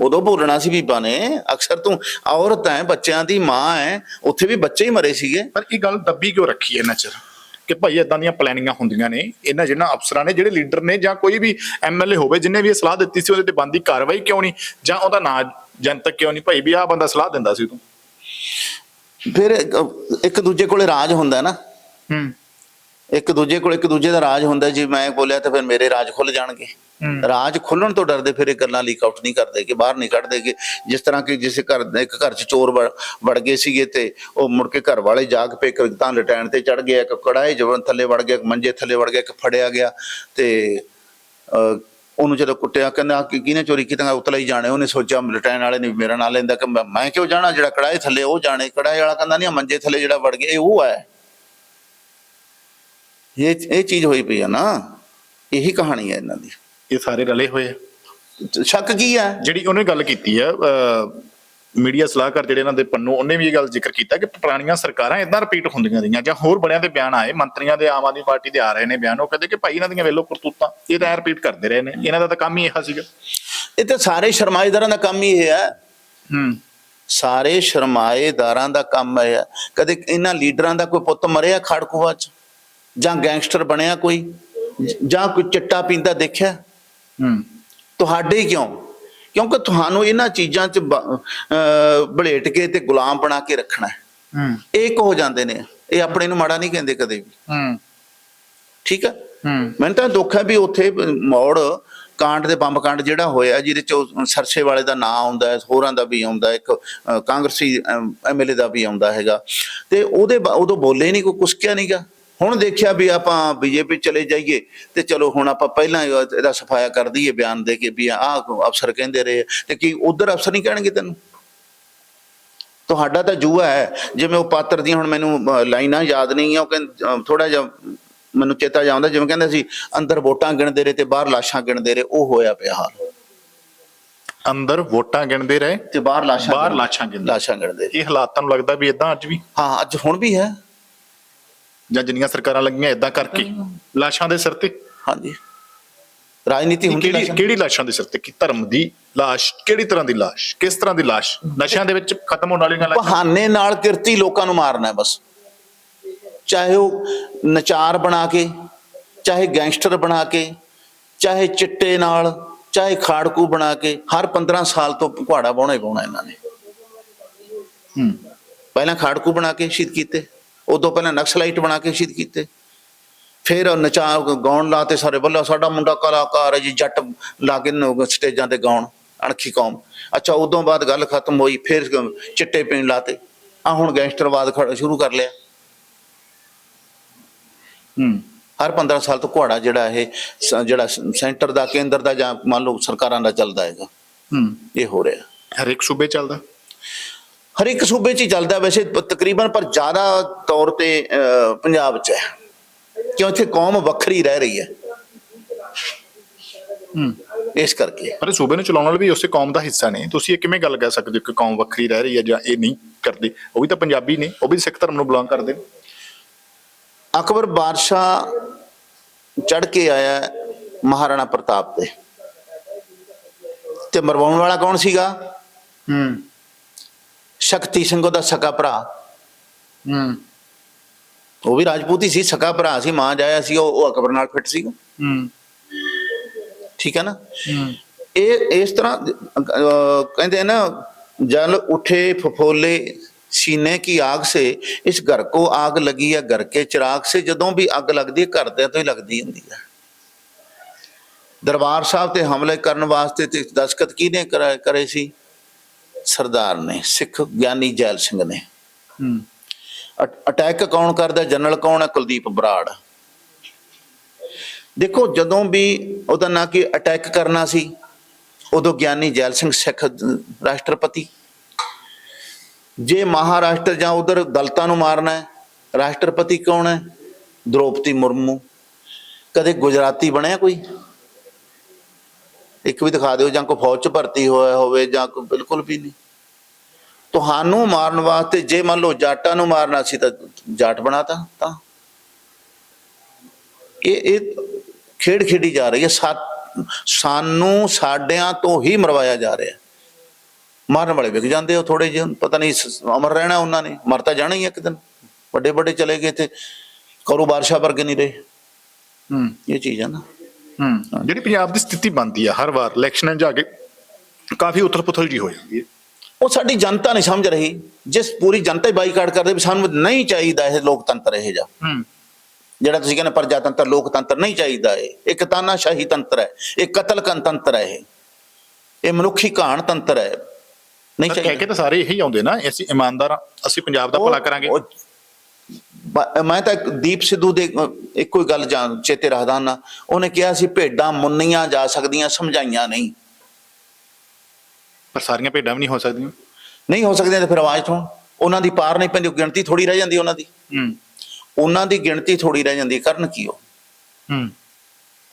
Speaker 1: ਉਦੋਂ ਬੋਲਣਾ ਸੀ ਬੀਬਾ ਨੇ। ਅਕਸਰ ਤੂੰ ਔਰਤ ਹੈ ਬੱਚਿਆਂ ਦੀ ਮਾਂ ਹੈ ਉੱਥੇ ਵੀ ਬੱਚੇ ਹੀ ਮਰੇ ਸੀਗੇ।
Speaker 2: ਪਰ ਇਹ ਗੱਲ ਦੱਬੀ ਕਿਉਂ ਰੱਖੀ ਹੈ ਇਹਨਾਂ ਚਿਰ ਕਿ ਭਾਈ ਇਦਾਂ ਦੀਆਂ ਪਲੈਨਿੰਗਾਂ ਹੁੰਦੀਆਂ ਨੇ। ਇਹਨਾਂ ਜਿਹਨਾਂ ਅਫਸਰਾਂ ਨੇ ਜਿਹੜੇ ਲੀਡਰ ਨੇ ਜਾਂ ਕੋਈ ਵੀ ਐਮਐਲਏ ਹੋਵੇ ਜਿਨੇ ਵੀ ਇਹ ਸਲਾਹ ਦਿੱਤੀ ਸੀ ਉਹਦੇ ਤੇ ਬੰਦੀ ਕਾਰਵਾਈ ਕਿਉਂ ਨਹੀਂ? ਜਾਂ ਉਹਦਾ ਨਾਂ ਜਨਤਕ ਕਿਉਂ ਨਹੀਂ? ਭਾਈ ਵੀ ਆਹ ਬੰਦਾ ਸਲਾਹ ਦਿੰਦਾ ਸੀ ਤੂੰ
Speaker 1: ਫਿਰ ਇੱਕ- ਇੱਕ ਦੂਜੇ ਕੋਲੇ ਰਾਜ ਹੁੰਦਾ ਨਾ।
Speaker 2: ਹੂੰ।
Speaker 1: ਇੱਕ ਦੂਜੇ ਕੋਲ ਇੱਕ ਦੂਜੇ ਦਾ ਰਾਜ ਹੁੰਦਾ ਜੀ ਮੈਂ ਬੋਲਿਆ ਤਾਂ ਫਿਰ ਮੇਰੇ ਰਾਜ ਖੁੱਲ ਜਾਣਗੇ। ਰਾਜ ਖੁੱਲਣ ਤੋਂ ਡਰਦੇ ਫਿਰ ਇਹ ਗੱਲਾਂ ਲੀਕ ਆਊਟ ਨਹੀਂ ਕਰਦੇ ਕਿ ਬਾਹਰ ਨਹੀਂ ਕੱਢਦੇ ਕਿ ਜਿਸ ਤਰ੍ਹਾਂ ਕਿ ਜਿਸ ਘਰ ਇੱਕ ਘਰ 'ਚ ਚੋਰ ਵੜ- ਗਏ ਸੀਗੇ ਤੇ ਉਹ ਮੁੜ ਕੇ ਘਰ ਵਾਲੇ ਜਾਗ ਪਏ ਇੱਕ ਤਾਂ ਲਟੈਣ ਤੇ ਚੜ ਗਿਆ ਇੱਕ ਕੜਾਏ ਜਵਨ ਥੱਲੇ ਵੜ ਗਿਆ ਇੱਕ ਮੰਜੇ ਥੱਲੇ ਵੜ ਗਿਆ ਇੱਕ ਫੜਿਆ ਗਿਆ ਤੇ ਉਹਨੂੰ ਜਦੋਂ ਕੁੱਟਿਆ ਕਹਿੰਦਾ ਕਿ ਕਿਹਨੇ ਚੋਰੀ ਕੀਤਾ? ਉਤਲਾ ਹੀ ਜਾਣੇ। ਉਹਨੇ ਸੋਚਿਆ ਲਟੈਣ ਵਾਲੇ ਨੇ ਮੇਰਾ ਨਾਂ ਲੈਂਦਾ ਕਿ ਮੈਂ- ਮੈਂ ਕਿਉਂ ਜਾਣਾ ਜਿਹੜਾ ਕੜਾਏ ਥੱਲੇ ਉਹ ਜਾਣੇ? ਕੜਾਏ ਵਾਲਾ ਕਹਿੰਦਾ ਨਹੀਂ ਮੰਜੇ ਥੱਲੇ ਜਿਹੜਾ ਵੜ ਗਿਆ ਇਹ ਉਹ ਹੈ। ਇਹ ਇਹ ਚੀਜ਼ ਹੋਈ ਪਈ ਆ ਨਾ ਇਹੀ ਕਹਾਣੀ ਹੈ ਇਹਨਾਂ ਦੀ।
Speaker 2: ਇਹ ਸਾਰੇ ਰਲੇ ਹੋਏ ਆ।
Speaker 1: ਸ਼ੱਕ ਕੀ ਹੈ
Speaker 2: ਜਿਹੜੀ ਉਹਨੇ ਗੱਲ ਕੀਤੀ ਹੈ ਮੀਡੀਆ ਸਲਾਹਕਾਰ ਜਿਹੜੇ ਇਹਨਾਂ ਦੇ ਪੰਨੂ ਉਹਨੇ ਵੀ ਇਹ ਗੱਲ ਜ਼ਿਕਰ ਕੀਤਾ ਕਿ ਪੁਰਾਣੀਆਂ ਸਰਕਾਰਾਂ ਇਦਾਂ ਰਿਪੀਟ ਹੁੰਦੀਆਂ ਰਹੀਆਂ ਜਾਂ ਹੋਰ ਬੜਿਆਂ ਦੇ ਬਿਆਨ ਆਏ ਮੰਤਰੀਆਂ ਦੇ ਆਮ ਆਦਮੀ ਪਾਰਟੀ ਦੇ ਆ ਰਹੇ ਨੇ ਬਿਆਨ ਉਹ ਕਹਿੰਦੇ ਕਿ ਭਾਈ ਇਹਨਾਂ ਦੀਆਂ ਵੇਲੋ ਕਰਤੂਤਾਂ ਇਹ ਤਾਂ ਰਿਪੀਟ ਕਰਦੇ ਰਹੇ ਨੇ ਇਹਨਾਂ ਦਾ ਤਾਂ ਕੰਮ ਹੀ ਇਹੋ ਸੀਗਾ।
Speaker 1: ਇਹ ਤਾਂ ਸਾਰੇ ਸ਼ਰਮਾਏਦਾਰਾਂ ਦਾ ਕੰਮ ਹੀ ਇਹ ਹੈ
Speaker 2: ਹੂੰ।
Speaker 1: ਸਾਰੇ ਸ਼ਰਮਾਏਦਾਰਾਂ ਦਾ ਕੰਮ ਇਹ ਹੈ ਕਦੇ ਇਹਨਾਂ ਲੀਡਰਾਂ ਦਾ ਕੋਈ ਪੁੱਤ ਮਰਿਆ ਖੜਕੂਆ ਚ? ਜਾਂ ਗੈਂਗਸਟਰ ਬਣਿਆ ਕੋਈ? ਜ- ਕੋਈ ਚਿੱਟਾ ਪੀਂਦਾ ਦੇਖਿਆ?
Speaker 2: ਹੂੰ।
Speaker 1: ਤੁਹਾਡੇ ਕਿਉਂ? ਕਿਉਂਕਿ ਤੁਹਾਨੂੰ ਇਹਨਾਂ ਚੀਜ਼ਾਂ 'ਚ ਬਲੇਟ ਕੇ ਤੇ ਗੁਲਾਮ ਬਣਾ ਕੇ ਰੱਖਣਾ ਹੈ।
Speaker 2: ਹੂੰ।
Speaker 1: ਇਹ ਇੱਕ ਹੋ ਜਾਂਦੇ ਨੇ। ਇਹ ਆਪਣੇ ਨੂੰ ਮਾੜਾ ਨਹੀਂ ਕਹਿੰਦੇ ਕਦੇ ਵੀ।
Speaker 2: ਹੂੰ।
Speaker 1: ਠੀਕ ਹੈ
Speaker 2: ਹੂੰ।
Speaker 1: ਮੈਨੂੰ ਤਾਂ ਦੁੱਖ ਹੈ ਵੀ ਉੱਥੇ ਮੌੜ ਕਾਂਡ ਦੇ ਬੰਬ ਕਾਂਡ ਜਿਹੜਾ ਹੋਇਆ ਜਿਹਦੇ ਚ ਸਰਸੇ ਵਾਲੇ ਦਾ ਨਾਂ ਆਉਂਦਾ ਹੈ ਹੋਰਾਂ ਦਾ ਵੀ ਆਉਂਦਾ ਇੱਕ ਕਾਂਗਰਸੀ ਐਮਐਲਏ ਦਾ ਵੀ ਆਉਂਦਾ ਹੈਗਾ। ਤੇ ਉਹਦੇ ਉਦੋਂ ਬੋਲੇ ਨਹੀਂ ਕੋਈ ਕੁਛ ਕਿਹਾ ਨਹੀਂਗਾ ਹੁਣ ਦੇਖਿਆ ਵੀ ਆਪਾਂ ਬੀਜੇਪੀ ਚਲੇ ਜਾਈਏ ਤੇ ਚਲੋ ਹੁਣ ਆਪਾਂ ਪਹਿਲਾਂ ਇਹਦਾ ਸਫਾਇਆ ਕਰ ਦਈਏ ਬਿਆਨ ਦੇ ਕੇ ਵੀ ਆਹ ਅਫਸਰ ਕਹਿੰਦੇ ਰਹੇ ਤੇ ਕੀ ਉਧਰ ਅਫਸਰ ਨਹੀਂ ਕਹਿਣਗੇ ਤੈਨੂੰ? ਤੁਹਾਡਾ ਤਾਂ ਜੂਆ ਹੈ। ਜਿਵੇਂ ਉਹ ਪਾਤਰ ਦੀਆਂ ਹੁਣ ਮੈਨੂੰ ਲਾਈਨਾਂ ਯਾਦ ਨਹੀਂ ਆ ਉਹ ਕਹਿੰਦੇ ਥੋੜਾ ਜਿਹਾ ਮੈਨੂੰ ਚੇਤਾ ਜਾਉਂਦਾ ਜਿਵੇਂ ਕਹਿੰਦੇ ਸੀ ਅੰਦਰ ਵੋਟਾਂ ਗਿਣਦੇ ਰਹੇ ਤੇ ਬਾਹਰ ਲਾਸ਼ਾਂ ਗਿਣਦੇ ਰਹੇ ਉਹ ਹੋਇਆ ਪਿਆ ਹਾਲ।
Speaker 2: ਅੰਦਰ ਵੋਟਾਂ ਗਿਣਦੇ ਰਹੇ
Speaker 1: ਤੇ ਬਾਹਰ ਲਾਸ਼ਾਂ
Speaker 2: ਬਾਹਰ ਲਾਸ਼ਾਂ ਗਿਣਦੇ।
Speaker 1: ਲਾਸ਼ਾਂ ਗਿਣਦੇ ਰਹੇ।
Speaker 2: ਇਹ ਹਾਲਾਤਾਂ ਨੂੰ ਲੱਗਦਾ ਵੀ ਇਦਾਂ ਅੱਜ ਵੀ?
Speaker 1: ਹਾਂ ਅੱਜ ਹੁਣ ਵੀ ਹੈ।
Speaker 2: ਜਾਂ ਜਿੰਨੀਆਂ ਸਰਕਾਰਾਂ ਲੱਗੀਆਂ ਇਦਾਂ ਕਰਕੇ। ਲਾਸ਼ਾਂ ਦੇ ਸਿਰ ਤੇ?
Speaker 1: ਹਾਂਜੀ। ਰਾਜਨੀਤੀ ਹੁੰਦੀ
Speaker 2: ਕਿਹੜੀ ਕਿਹੜੀ ਲਾਸ਼ਾਂ ਦੇ ਸਿਰ ਤੇ? ਕੀ ਧਰਮ ਦੀ ਲਾਸ਼? ਕਿਹੜੀ ਤਰ੍ਹਾਂ ਦੀ ਲਾਸ਼? ਕਿਸ ਤਰ੍ਹਾਂ ਦੀ ਲਾਸ਼? ਨਸ਼ਿਆਂ ਦੇ ਵਿੱਚ ਖਤਮ ਹੋਣ ਵਾਲੀਆਂ ਲਾਸ਼ਾਂ?
Speaker 1: ਬਹਾਨੇ ਨਾਲ ਕਿਰਤੀ ਲੋਕਾਂ ਨੂੰ ਮਾਰਨਾ ਹੈ ਬਸ। ਚਾਹੇ ਉਹ ਨਚਾਰ ਬਣਾ ਕੇ ਚਾਹੇ ਗੈਂਗਸਟਰ ਬਣਾ ਕੇ ਚਾਹੇ ਚਿੱਟੇ ਨਾਲ ਚਾਹੇ ਖਾੜਕੂ ਬਣਾ ਕੇ ਹਰ 15 ਸਾਲ ਤੋਂ ਘੁਆੜਾ ਬਾਉਣਾ ਹੀ ਪਾਉਣਾ ਇਹਨਾਂ ਨੇ।
Speaker 2: ਹੂੰ।
Speaker 1: ਪਹਿਲਾਂ ਖਾੜਕੂ ਬਣਾ ਕੇ ਸ਼ਹੀਦ ਕੀਤੇ। ਉਦੋਂ ਪਹਿਲਾਂ ਨਕਸਲਾਈਟ ਬਣਾ ਕੇ ਸ਼ਹੀਦ ਕੀਤੇ। ਫਿਰ ਨਚਾ ਗਾਉਣ ਲਾਤੇ ਸਾਰੇ ਬੱਲਾ ਸਾਡਾ ਮੁੰਡਾ ਕਲਾਕਾਰ ਹੈ ਜੀ ਜੱਟ ਲਾ ਕੇ ਸਟੇਜਾਂ ਤੇ ਗਾਉਣ ਅਣਖੀ ਕੌਮ। ਅੱਛਾ ਉਦੋਂ ਬਾਅਦ ਗੱਲ ਖਤਮ ਹੋਈ ਫਿਰ ਚਿੱਟੇ ਪੀਣ ਲਾਤੇ ਆ ਹੁਣ ਗੈਂਗਸਟਰਵਾਦ ਖੜ- ਸ਼ੁਰੂ ਕਰ ਲਿਆ।
Speaker 2: ਹੂੰ।
Speaker 1: ਹਰ 15 ਸਾਲ ਤੋਂ ਘੁਆੜਾ ਜਿਹੜਾ ਇਹ ਜਿਹੜਾ ਸੈਂਟਰ ਦਾ ਕੇਂਦਰ ਦਾ ਜਾਂ ਮੰਨ ਲਓ ਸਰਕਾਰਾਂ ਦਾ ਚੱਲਦਾ ਹੈਗਾ।
Speaker 2: ਹੂੰ।
Speaker 1: ਇਹ ਹੋ ਰਿਹਾ।
Speaker 2: ਹਰ ਇੱਕ ਸੂਬੇ ਚੱਲਦਾ?
Speaker 1: ਹਰ ਇੱਕ ਸੂਬੇ 'ਚ ਹੀ ਚੱਲਦਾ ਵੈਸੇ ਤਕਰੀਬਨ ਪਰ ਜ਼ਿਆਦਾ ਤੌਰ ਤੇ ਪੰਜਾਬ 'ਚ ਹੈ। ਕਿਉਂ ਇੱਥੇ ਕੌਮ ਵੱਖਰੀ ਰਹਿ ਰਹੀ ਹੈ।
Speaker 2: ਹੂੰ।
Speaker 1: ਇਸ ਕਰਕੇ।
Speaker 2: ਪਰ ਸੂਬੇ ਨੂੰ ਚਲਾਉਣ ਵਾਲੇ ਵੀ ਉਸੇ ਕੌਮ ਦਾ ਹਿੱਸਾ ਨੇ। ਤੁਸੀਂ ਇਹ ਕਿਵੇਂ ਗੱਲ ਕਹਿ ਸਕਦੇ ਹੋ ਕਿ ਕੌਮ ਵੱਖਰੀ ਰਹਿ ਰਹੀ ਹੈ ਜਾਂ ਇਹ ਨਹੀਂ ਕਰਦੇ? ਉਹ ਵੀ ਤਾਂ ਪੰਜਾਬੀ ਨੇ ਉਹ ਵੀ ਸਿੱਖ ਧਰਮ ਨੂੰ ਬਿਲੋਂਗ ਕਰਦੇ ਨੇ।
Speaker 1: ਅਕਬਰ ਬਾਦਸ਼ਾਹ ਚੜ ਕੇ ਆਇਆ ਮਹਾਰਾਣਾ ਪ੍ਰਤਾਪ ਤੇ। ਤੇ ਮਰਵਾਉਣ ਵਾਲਾ ਕੌਣ ਸੀਗਾ?
Speaker 2: ਹੂੰ।
Speaker 1: ਸ਼ਕਤੀ ਸਿੰਘ ਉਹਦਾ ਸਕਾ ਭਰਾ।
Speaker 2: ਹੂੰ।
Speaker 1: ਉਹ ਵੀ ਰਾਜਪੂਤੀ ਸੀ ਸਕਾ ਭਰਾ ਸੀ ਮਾਂ ਜਾਇਆ ਸੀ ਉਹ ਅਕਬਰ ਨਾਲ ਫਿੱਟ ਸੀ।
Speaker 2: ਹੂੰ।
Speaker 1: ਠੀਕ ਹੈ ਨਾ? ਇਹ ਇਸ ਤਰ੍ਹਾਂ ਕਹਿੰਦੇ ਨਾ ਜਲ ਉਠੇ ਫਫੋਲੇ ਸੀਨੇ ਕੀ ਆਗ ਸੇ ਇਸ ਘਰ ਕੋ ਆਗ ਲਗੀ ਹੈ ਘਰ ਕੇ ਚਿਰਾਗ ਸੇ ਜਦੋਂ ਵੀ ਅੱਗ ਲੱਗਦੀ ਹੈ ਘਰ ਦੇ ਤੋਂ ਹੀ ਲੱਗਦੀ ਹੁੰਦੀ ਹੈ। ਦਰਬਾਰ ਸਾਹਿਬ ਤੇ ਹਮਲੇ ਕਰਨ ਵਾਸਤੇ ਤੇ ਦਸਕਤ ਕਿਹਨੇ ਕਰੇ ਸੀ? ਸਰਦਾਰ ਨੇ ਸਿੱਖ ਗਿਆਨੀ ਜੈਲ ਸਿੰਘ ਨੇ।
Speaker 2: ਹੂੰ।
Speaker 1: ਅਟ- ਅਟੈਕ ਕੌਣ ਕਰਦਾ ਜਨਰਲ ਕੌਣ ਹੈ? ਕੁਲਦੀਪ ਬਰਾੜ। ਦੇਖੋ ਜਦੋਂ ਵੀ ਉਹਦਾ ਨਾਂ ਕੀ ਅਟੈਕ ਕਰਨਾ ਸੀ ਉਦੋਂ ਗਿਆਨੀ ਜੈਲ ਸਿੰਘ ਸਿੱਖ ਰਾਸ਼ਟਰਪਤੀ। ਜੇ ਮਹਾਰਾਸ਼ਟਰ ਜਾਂ ਉਧਰ ਦਲਤਾਂ ਨੂੰ ਮਾਰਨਾ ਹੈ ਰਾਸ਼ਟਰਪਤੀ ਕੌਣ ਹੈ? ਦ੍ਰੋਪਦੀ ਮੁਰਮੂ। ਕਦੇ ਗੁਜਰਾਤੀ ਬਣਿਆ ਕੋਈ? ਇੱਕ ਵੀ ਦਿਖਾ ਦਿਓ ਜਾਂ ਕੋਈ ਫੌਜ ਚ ਭਰਤੀ ਹੋਇਆ ਹੋਵੇ ਜਾਂ ਕੋਈ ਬਿਲਕੁਲ ਵੀ ਨਹੀਂ। ਤੁਹਾਨੂੰ ਮਾਰਨ ਵਾਸਤੇ ਜੇ ਮੰਨ ਲਓ ਜਾਟਾਂ ਨੂੰ ਮਾਰਨਾ ਸੀ ਤਾਂ ਜਾਟ ਬਣਾਤਾ ਤਾਂ। ਇਹ ਇਹ ਖੇਡ ਖੇਡੀ ਜਾ ਰਹੀ ਹੈ। ਸਾਨੂੰ ਸਾਡਿਆਂ ਤੋਂ ਹੀ ਮਰਵਾਇਆ ਜਾ ਰਿਹਾ। ਮਾਰਨ ਵਾਲੇ ਵਿਕ ਜਾਂਦੇ ਹੋ ਥੋੜੇ ਜਿਹੇ ਪਤਾ ਨਹੀਂ ਅਮਰ ਰਹਿਣਾ ਉਹਨਾਂ ਨੇ। ਮਰ ਤਾਂ ਜਾਣਾ ਹੀ ਇੱਕ ਦਿਨ। ਵੱਡੇ ਵੱਡੇ ਚਲੇ ਗਏ ਤੇ ਕਰੂ ਬਾਦਸ਼ਾਹ ਵਰਗੇ ਨਹੀਂ ਰਹੇ।
Speaker 2: ਹੂੰ।
Speaker 1: ਇਹ ਚੀਜ਼ ਹੈ ਨਾ।
Speaker 2: ਹੂੰ। ਜਿਹੜੀ ਪੰਜਾਬ ਦੀ ਸਥਿਤੀ ਬਣਦੀ ਆ ਹਰ ਵਾਰ ਇਲੈਕਸ਼ਨਾਂ ਜਾ ਕੇ ਕਾਫੀ ਉਥਲ-ਪੁਥਲ ਜੀ ਹੋ ਜਾਂਦੀ ਹੈ
Speaker 1: ਉਹ ਸਾਡੀ ਜਨਤਾ ਨਹੀਂ ਸਮਝ ਰਹੀ ਜਿਸ ਪੂਰੀ ਜਨਤਾ ਹੀ ਬਾਈਕਾਟ ਕਰਦੇ ਵੀ ਸਾਨੂੰ ਨਹੀਂ ਚਾਹੀਦਾ ਇਹ ਲੋਕਤੰਤਰ ਇਹ ਜਾ
Speaker 2: ਹੂੰ।
Speaker 1: ਜਿਹੜਾ ਤੁਸੀਂ ਕਹਿੰਦੇ ਪ੍ਰਜਾਤੰਤਰ ਲੋਕਤੰਤਰ ਨਹੀਂ ਚਾਹੀਦਾ ਇਹ। ਇੱਕ ਤਾਨਾਸ਼ਾਹੀ ਤੰਤਰ ਹੈ ਇਹ ਕਤਲ ਕੰਤੰਤਰ ਹੈ ਇਹ। ਇਹ ਮਨੁੱਖੀ ਘਾਣ ਤੰਤਰ ਹੈ। ਨਹੀਂ
Speaker 2: ਕਹਿ
Speaker 1: ਚਾਹੀਦਾ।
Speaker 2: ਕੇ ਤਾਂ ਸਾਰੇ ਇਹੀ ਆਉਂਦੇ ਨਾ ਅਸੀਂ ਇਮਾਨਦਾਰ ਅਸੀਂ ਪੰਜਾਬ ਦਾ ਭਲਾ ਕਰਾਂਗੇ।
Speaker 1: ਮੈਂ ਤਾਂ ਦੀਪ ਸਿੱਧੂ ਦੇ ਇੱਕੋ ਹੀ ਗੱਲ ਜਾਣ ਚੇਤੇ ਰੱਖਦਾ ਨਾ ਉਹਨੇ ਕਿਹਾ ਸੀ ਭੇਡਾਂ ਮੁੰਨੀਆਂ ਜਾ ਸਕਦੀਆਂ ਸਮਝਾਈਆਂ ਨਹੀਂ।
Speaker 2: ਪਰ ਸਾਰੀਆਂ ਭੇਡਾਂ ਵੀ ਨਹੀਂ ਹੋ ਸਕਦੀਆਂ।
Speaker 1: ਨਹੀਂ ਹੋ ਸਕਦੀਆਂ ਤੇ ਫਿਰ ਆਵਾਜ਼ ਤੋਂ ਉਹਨਾਂ ਦੀ ਪਾਰ ਨਹੀਂ ਪੈਂਦੀ ਗਿਣਤੀ ਥੋੜੀ ਰਹਿ ਜਾਂਦੀ ਉਹਨਾਂ ਦੀ।
Speaker 2: ਹੂੰ।
Speaker 1: ਉਹਨਾਂ ਦੀ ਗਿਣਤੀ ਥੋੜੀ ਰਹਿ ਜਾਂਦੀ ਕਰਨ ਕੀ ਉਹ
Speaker 2: ਹੂੰ।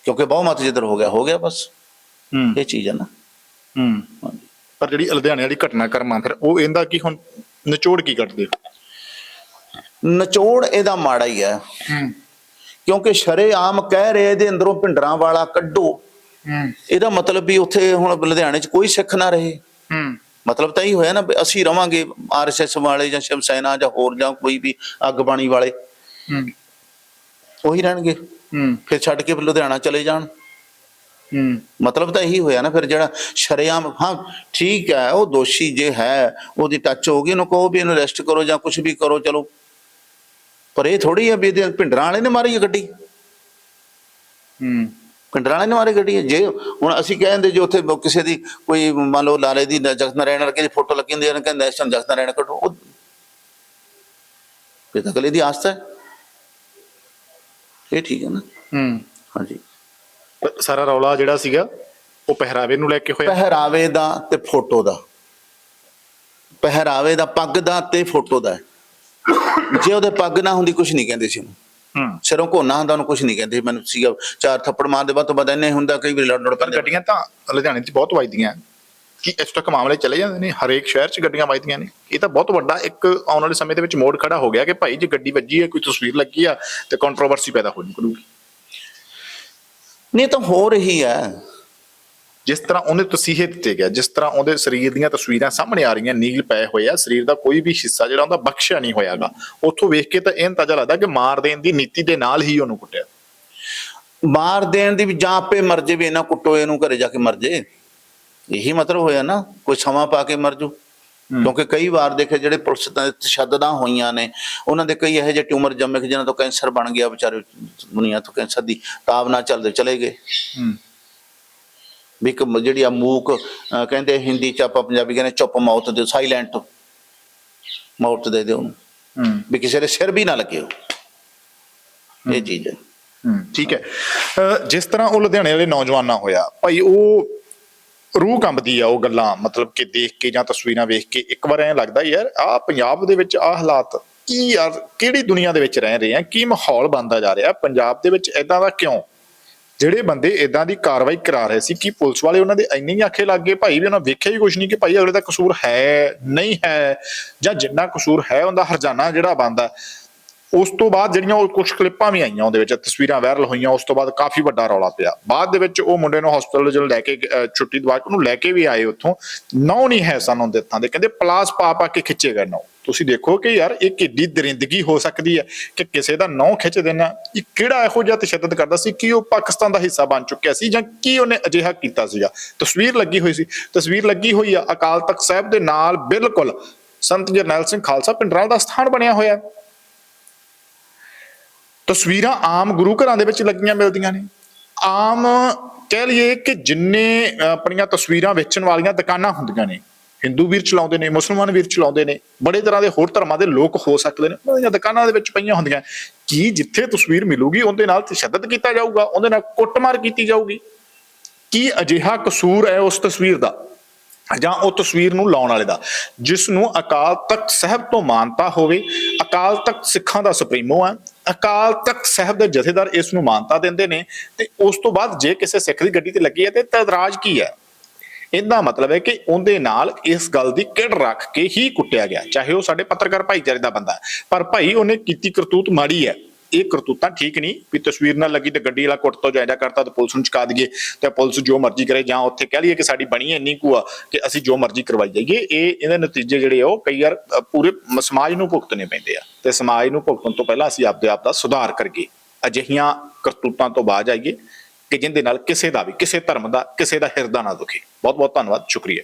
Speaker 1: ਕਿਉਂਕਿ ਬਹੁਮਤ ਜਿੱਧਰ ਹੋ ਗਿਆ ਹੋ ਗਿਆ ਬਸ।
Speaker 2: ਹੂੰ।
Speaker 1: ਇਹ ਚੀਜ਼ ਹੈ ਨਾ।
Speaker 2: ਹੂੰ। ਪਰ ਜਿਹੜੀ ਲੁਧਿਆਣੇ ਵਾਲੀ ਘਟਨਾ ਕਰਮਾ ਫਿਰ ਉਹ ਇਹਦਾ ਕੀ ਹੁਣ ਨਿਚੋੜ ਕੀ ਕੱਢਦੇ?
Speaker 1: ਨਿਚੋੜ ਇਹਦਾ ਮਾੜਾ ਹੀ ਹੈ।
Speaker 2: ਹੂੰ।
Speaker 1: ਕਿਉਂਕਿ ਸ਼ਰੇਆਮ ਕਹਿ ਰਹੇ ਇਹਦੇ ਅੰਦਰੋਂ ਭਿੰਡਰਾਂ ਵਾਲਾ ਕੱਢੋ।
Speaker 2: ਹੂੰ।
Speaker 1: ਇਹਦਾ ਮਤਲਬ ਵੀ ਉੱਥੇ ਹੁਣ ਲੁਧਿਆਣੇ 'ਚ ਕੋਈ ਸਿੱਖ ਨਾ ਰਹੇ।
Speaker 2: ਹੂੰ।
Speaker 1: ਮਤਲਬ ਤਾਂ ਇਹ ਹੋਇਆ ਨਾ ਅਸੀਂ ਰਵਾਂਗੇ ਆਰਐਸਐਸ ਵਾਲੇ ਜਾਂ ਸ਼ਿਵ ਸੈਨਾ ਜਾਂ ਹੋਰ ਜਾਂ ਕੋਈ ਵੀ ਅੱਗ ਬਾਣੀ ਵਾਲੇ।
Speaker 2: ਹੂੰ।
Speaker 1: ਉਹੀ ਰਹਿਣਗੇ।
Speaker 2: ਹੂੰ।
Speaker 1: ਫਿਰ ਛੱਡ ਕੇ ਲੁਧਿਆਣਾ ਚਲੇ ਜਾਣ।
Speaker 2: ਹੂੰ।
Speaker 1: ਮਤਲਬ ਤਾਂ ਇਹੀ ਹੋਇਆ ਨਾ ਫਿਰ ਜਿਹੜਾ ਸ਼ਰੇਆਮ ਹਾਂ ਠੀਕ ਹੈ ਉਹ ਦੋਸ਼ੀ ਜੇ ਹੈ ਉਹਦੀ ਟੱਚ ਹੋ ਗਈ ਉਹਨੂੰ ਕਹੋ ਵੀ ਇਹਨੂੰ ਅਰੈਸਟ ਕਰੋ ਜਾਂ ਕੁਝ ਵੀ ਕਰੋ ਚਲੋ। ਪਰ ਇਹ ਥੋੜੀ ਹੈ ਵੀ ਇਹਦੇ ਭਿੰਡਰਾਂ ਵਾਲੇ ਨੇ ਮਾਰੀ ਗੱਡੀ।
Speaker 2: ਹੂੰ।
Speaker 1: ਭਿੰਡਰਾਂ ਵਾਲੇ ਨੇ ਮਾਰੀ ਗੱਡੀ। ਜੇ ਹੁਣ ਅਸੀਂ ਕਹਿੰਦੇ ਜੇ ਉੱਥੇ ਕਿਸੇ ਦੀ ਕੋਈ ਮੰਨ ਲਓ ਲਾਲੇ ਦੀ ਜਗਤ ਨਾਰਾਇਣ ਵਰਗੇ ਦੀ ਫੋਟੋ ਲੱਗੀ ਹੁੰਦੀ ਹੈ ਕਹਿੰਦੇ ਇਸ ਜਗਤ ਨਾਰਾਇਣ ਕੱਢੋ। ਉਹ ਇਹ ਤਾਂ ਅਗਲੇ ਦੀ ਆਸਤਾ ਹੈ। ਇਹ ਠੀਕ ਹੈ ਨਾ?
Speaker 2: ਹੂੰ।
Speaker 1: ਹਾਂਜੀ।
Speaker 2: ਸਾਰਾ ਰੌਲਾ ਜਿਹੜਾ ਸੀਗਾ ਉਹ ਪਹਿਰਾਵੇ ਨੂੰ ਲੈ ਕੇ ਹੋਇਆ?
Speaker 1: ਪਹਿਰਾਵੇ ਦਾ ਤੇ ਫੋਟੋ ਦਾ। ਪਹਿਰਾਵੇ ਦਾ ਪੱਗ ਦਾ ਤੇ ਫੋਟੋ ਦਾ ਜੇ ਉਹਦੇ ਪੱਗ ਨਾ ਹੁੰਦੀ ਕੁਝ ਨਹੀਂ ਕਹਿੰਦੇ ਸੀ ਉਹਨੂੰ।
Speaker 2: ਹੂੰ।
Speaker 1: ਸਿਰੋਂ ਘੋਨਾ ਹੁੰਦਾ ਉਹਨੂੰ ਕੁਝ ਨਹੀਂ ਕਹਿੰਦੇ ਮੈਨੂੰ ਸੀਗਾ ਚਾਰ ਥੱਪੜ ਮਾਰ ਦੇ ਬਾਅਦ ਤੋਂ ਬਾਅਦ ਇੰਨੇ ਹੁੰਦਾ ਕਈ ਵਾਰੀ ਲੜ ਲੜ
Speaker 2: ਪਰ
Speaker 1: ਪੈਂਦੇ
Speaker 2: ਗੱਡੀਆਂ ਤਾਂ ਲੁਧਿਆਣੇ 'ਚ ਬਹੁਤ ਵੱਜਦੀਆਂ। ਕਿ ਇਸ ਤੱਕ ਮਾਮਲੇ ਚੱਲੇ ਜਾਂਦੇ ਨੇ ਹਰੇਕ ਸ਼ਹਿਰ 'ਚ ਗੱਡੀਆਂ ਵੱਜਦੀਆਂ ਨੇ। ਇਹ ਤਾਂ ਬਹੁਤ ਵੱਡਾ ਇੱਕ ਆਉਣ ਵਾਲੇ ਸਮੇਂ ਦੇ ਵਿੱਚ ਮੋੜ ਖੜਾ ਹੋ ਗਿਆ ਕਿ ਭਾਈ ਜੇ ਗੱਡੀ ਵੱਜੀ ਹੈ ਕੋਈ ਤਸਵੀਰ ਲੱਗੀ ਆ ਤੇ ਕੰਟਰੋਵਰਸੀ ਪੈਦਾ ਹੋ ਨਿਕਲੂਗੀ।
Speaker 1: ਨਹੀਂ ਤਾਂ ਹੋ ਰਹੀ ਹੈ।
Speaker 2: ਜਿਸ ਤਰ੍ਹਾਂ ਉਹਨੇ ਤਸੀਹੇ ਦਿੱਤੇ ਗਿਆ ਜਿਸ ਤਰ੍ਹਾਂ ਉਹਦੇ ਸਰੀਰ ਦੀਆਂ ਤਸਵੀਰਾਂ ਸਾਹਮਣੇ ਆ ਰਹੀਆਂ ਨੀਲ ਪਏ ਹੋਏ ਆ ਸਰੀਰ ਦਾ ਕੋਈ ਵੀ ਹਿੱਸਾ ਜਿਹੜਾ ਉਹਦਾ ਬਖਸ਼ਿਆ ਨਹੀਂ ਹੋਇਆਗਾ। ਉੱਥੋਂ ਵੇਖ ਕੇ ਤਾਂ ਇਹ ਅੰਦਾਜ਼ਾ ਲੱਗਦਾ ਕਿ ਮਾਰ ਦੇਣ ਦੀ ਨੀਤੀ ਦੇ ਨਾਲ ਹੀ ਉਹਨੂੰ ਕੁੱਟਿਆ।
Speaker 1: ਮਾਰ ਦੇਣ ਦੀ ਵੀ ਜਾਂ ਆਪੇ ਮਰ ਜੇ ਵੀ ਇਹਨਾਂ ਕੁੱਟੋ ਇਹਨੂੰ ਘਰੇ ਜਾ ਕੇ ਮਰ ਜੇ। ਇਹੀ ਮਤਲਬ ਹੋਇਆ ਨਾ ਕੋਈ ਸਮਾਂ ਪਾ ਕੇ ਮਰ ਜੂ। ਕਿਉਂਕਿ ਕਈ ਵਾਰ ਦੇਖੇ ਜਿਹੜੇ ਪੁਲਿਸ ਤਾਂ ਤਸ਼ੱਦਦਾਂ ਹੋਈਆਂ ਨੇ ਉਹਨਾਂ ਦੇ ਕਈ ਇਹੋ ਜਿਹੇ ਟਿਊਮਰ ਜੰਮੇ ਕਿ ਜਿਹਨਾਂ ਤੋਂ ਕੈਂਸਰ ਬਣ ਗਿਆ ਵਿਚਾਰੇ ਦੁਨੀਆ ਤੋਂ ਕੈਂਸਰ ਦੀ ਤਾਬ ਨਾਲ ਚੱਲਦੇ ਚਲੇ ਗਏ। ਵੀ ਇੱਕ ਜਿਹੜੀ ਆ ਮੂਕ ਕਹਿੰਦੇ ਹਿੰਦੀ ਚ ਆਪਾਂ ਪੰਜਾਬੀ ਕਹਿੰਦੇ ਚੁੱਪ ਮੌਤ ਦੇ ਸਾਇਲੈਂਟ ਮੌਤ ਦੇ ਦਿਓ ਵੀ ਕਿਸੇ ਦੇ ਸਿਰ ਵੀ ਨਾ ਲੱਗੇ ਉਹ। ਇਹ ਚੀਜ਼ ਹੈ।
Speaker 2: ਠੀਕ ਹੈ। ਜਿਸ ਤਰ੍ਹਾਂ ਉਹ ਲੁਧਿਆਣੇ ਵਾਲੇ ਨੌਜਵਾਨਾਂ ਹੋਇਆ ਭਾਈ ਉਹ ਰੂਹ ਕੰਬਦੀ ਆ ਉਹ ਗੱਲਾਂ ਮਤਲਬ ਕਿ ਦੇਖ ਕੇ ਜਾਂ ਤਸਵੀਰਾਂ ਵੇਖ ਕੇ ਇੱਕ ਵਾਰ ਐਂ ਲੱਗਦਾ ਯਾਰ ਆ ਪੰਜਾਬ ਦੇ ਵਿੱਚ ਆ ਹਾਲਾਤ ਕੀ ਯਾਰ ਕਿਹੜੀ ਦੁਨੀਆ ਦੇ ਵਿੱਚ ਰਹਿ ਰਹੇ ਆ ਕੀ ਮਾਹੌਲ ਬਣਦਾ ਜਾ ਰਿਹਾ ਪੰਜਾਬ ਦੇ ਵਿੱਚ ਐਦਾਂ ਦਾ ਕਿਉਂ? ਜਿਹੜੇ ਬੰਦੇ ਇਦਾਂ ਦੀ ਕਾਰਵਾਈ ਕਰਾ ਰਹੇ ਸੀ ਕਿ ਪੁਲਿਸ ਵਾਲੇ ਉਹਨਾਂ ਦੇ ਇੰਨੇ ਹੀ ਆਖੇ ਲੱਗ ਗਏ, ਭਾਈ ਵੀ ਉਹਨਾਂ ਵੇਖਿਆ ਹੀ ਕੁਝ ਨਹੀਂ ਕਿ ਭਾਈ ਅਗਲੇ ਦਾ ਕਸੂਰ ਹੈ, ਨਹੀਂ ਹੈ ਜਾਂ ਜਿੰਨਾ ਕਸੂਰ ਹੈ, ਉਹਦਾ ਹਰਜਾਨਾ ਜਿਹੜਾ ਬੰਦਾ ਉਸ ਤੋਂ ਬਾਅਦ ਜਿਹੜੀਆਂ ਉਹ ਕੁਝ ਕਲਿੱਪਾਂ ਵੀ ਆਈਆਂ ਉਹਦੇ ਵਿੱਚ, ਤਸਵੀਰਾਂ ਵਾਇਰਲ ਹੋਈਆਂ, ਉਸ ਤੋਂ ਬਾਅਦ ਕਾਫੀ ਵੱਡਾ ਰੌਲਾ ਪਿਆ। ਬਾਅਦ ਦੇ ਵਿੱਚ ਉਹ ਮੁੰਡੇ ਨੂੰ ਹਸਪੀਟਲ ਜਦੋਂ ਲੈ ਕੇ ਛੁੱਟੀ ਦਵਾ ਕੇ ਉਹਨੂੰ ਲੈ ਕੇ ਵੀ ਆਏ ਉੱਥੋਂ, ਨੌ ਨਹੀਂ ਹੈ ਸਾਨੂੰ ਦਿੱਤਾਂ ਦੇ, ਕਹਿੰਦੇ ਪਲਾਸ ਪਾ ਪਾ ਕੇ ਖਿੱਚੇ ਗਏ ਨੌ। ਤੁਸੀਂ ਦੇਖੋ ਕਿ ਯਾਰ ਇਹ ਕਿੱਡੀ ਦਰਿੰਦਗੀ ਹੋ ਸਕਦੀ ਹੈ ਕਿ ਕਿਸੇ ਦਾ ਨੌ ਖਿੱਚ ਦੇਣਾ, ਇਹ ਕਿਹੜਾ ਇਹੋ ਜਿਹਾ ਤਸ਼ੱਦਦ ਕਰਦਾ ਸੀ ਕਿ ਉਹ ਪਾਕਿਸਤਾਨ ਦਾ ਹਿੱਸਾ ਬਣ ਚੁੱਕਿਆ ਸੀ ਜਾਂ ਕੀ ਉਹਨੇ ਅਜਿਹਾ ਕੀਤਾ ਸੀਗਾ? ਤਸਵੀਰ ਲੱਗੀ ਹੋਈ ਸੀ, ਤਸਵੀਰ ਲੱਗੀ ਹੋਈ ਆ ਅਕਾਲ ਤਖਤ ਸਾਹਿਬ ਦੇ ਨਾਲ ਬਿਲਕੁਲ ਸੰਤ ਜਰਨੈਲ ਸਿੰਘ ਖਾਲਸਾ ਪਿੰਡਰਾਲ ਦਾ ਸਥਾਨ ਬਣਿਆ ਹੋਇਆ। ਹੈ। ਤਸਵੀਰਾਂ ਆਮ ਗੁਰੂ ਘਰਾਂ ਦੇ ਵਿੱਚ ਲੱਗੀਆਂ ਮਿਲਦੀਆਂ ਨੇ। ਆਮ ਕਹਿ ਲਈਏ ਕਿ ਜਿੰਨੇ ਆਪਣੀਆਂ ਤਸਵੀਰਾਂ ਵੇਚਣ ਵਾਲੀਆਂ ਦੁਕਾਨਾਂ ਹੁੰਦੀਆਂ ਨੇ, ਹਿੰਦੂ ਵੀਰ ਚਲਾਉਂਦੇ ਨੇ, ਮੁਸਲਮਾਨ ਵੀਰ ਚਲਾਉਂਦੇ ਨੇ, ਬੜੇ ਤਰ੍ਹਾਂ ਦੇ ਹੋਰ ਧਰਮਾਂ ਦੇ ਲੋਕ ਹੋ ਸਕਦੇ ਨੇ, ਉਹਨਾਂ ਦੀਆਂ ਦੁਕਾਨਾਂ ਦੇ ਵਿੱਚ ਪਈਆਂ ਹੁੰਦੀਆਂ। ਕੀ ਜਿੱਥੇ ਤਸਵੀਰ ਮਿਲੂਗੀ, ਉਹਦੇ ਨਾਲ ਤਸ਼ੱਦਦ ਕੀਤਾ ਜਾਊਗਾ, ਉਹਦੇ ਨਾਲ ਕੁੱਟਮਾਰ ਕੀਤੀ ਜਾਊਗੀ। ਕੀ ਅਜਿਹਾ ਕਸੂਰ ਹੈ ਉਸ ਤਸਵੀਰ ਦਾ? ਜਾਂ ਉਹ ਤਸਵੀਰ ਨੂੰ ਲਾਉਣ ਵਾਲੇ ਦਾ? ਜਿਸ ਨੂੰ ਅਕਾਲ ਤਖਤ ਸਾਹਿਬ ਤੋਂ ਮਾਨਤਾ ਹੋਵੇ, ਅਕਾਲ ਤਖਤ ਸਿੱਖਾਂ ਦਾ ਸੁਪਰੀਮੋ ਹੈ। ਅਕਾਲ ਤਖਤ ਸਾਹਿਬ ਦੇ ਜਥੇਦਾਰ ਇਸ ਨੂੰ ਮਾਨਤਾ ਦਿੰਦੇ ਨੇ ਤੇ ਉਸ ਤੋਂ ਬਾਅਦ ਜੇ ਕਿਸੇ ਸਿੱਖ ਦੀ ਗੱਡੀ ਤੇ ਲੱਗੀ ਹੈ ਤੇ ਤਦਰਾਜ ਕੀ ਹੈ? ਇਹਦਾ ਮਤਲਬ ਹੈ ਕਿ ਉਹਦੇ ਨਾਲ ਇਸ ਗੱਲ ਦੀ ਕਿੜ ਰੱਖ ਕੇ ਹੀ ਕੁੱਟਿਆ ਗਿਆ, ਚਾਹੇ ਉਹ ਸਾਡੇ ਪੱਤਰਕਾਰ ਭਾਈਚਾਰੇ ਦਾ ਬੰਦਾ ਪਰ ਭਾਈ, ਉਹਨੇ ਕੀਤੀ ਕਰਤੂਤ ਮਾੜੀ ਹੈ। ਇਹ ਕਰਤੂਤਾਂ ਠੀਕ ਨਹੀਂ, ਵੀ ਤਸਵੀਰ ਨਾਲ ਲੱਗੀ ਤੇ ਗੱਡੀ ਵਾਲਾ ਕੁੱਟ ਤੋਂ ਜਾਇਦਾ ਕਰਤਾ ਤੇ ਪੁਲਿਸ ਨੂੰ ਚੁਕਾ ਦਈਏ ਤੇ ਪੁਲਿਸ ਜੋ ਮਰਜ਼ੀ ਕਰੇ ਜਾਂ ਉੱਥੇ ਕਹਿ ਲਈਏ ਕਿ ਸਾਡੀ ਬਣੀ ਇੰਨੀ ਕੁ ਆ ਕਿ ਅਸੀਂ ਜੋ ਮਰਜ਼ੀ ਕਰਵਾਈ ਜਾਈਏ, ਇਹ ਇਹਦੇ ਨਤੀਜੇ ਜਿਹੜੇ ਆ ਉਹ ਕਈ ਵਾਰ ਪੂਰੇ ਸਮਾਜ ਨੂੰ ਭੁਗਤਣੇ ਪੈਂਦੇ ਆ ਤੇ ਸਮਾਜ ਨੂੰ ਭੁਗਤਣ ਤੋਂ ਪਹਿਲਾਂ ਅਸੀਂ ਆਪਦੇ ਆਪ ਦਾ ਸੁਧਾਰ ਕਰੀਏ, ਅਜਿਹੀਆਂ ਕਰਤੂਤਾਂ ਤੋਂ ਬਾਜ ਆਈਏ ਕਿ ਜਿੰਦੇ ਨਾਲ ਕਿਸੇ ਦਾ ਵੀ, ਕਿਸੇ ਧਰਮ ਦਾ, ਕਿਸੇ ਦਾ ਹਿਰਦਾ ਨਾ ਦੁਖੇ। ਬਹੁਤ ਬਹੁਤ ਧੰਨਵਾਦ, ਸ਼ੁਕਰੀਆ।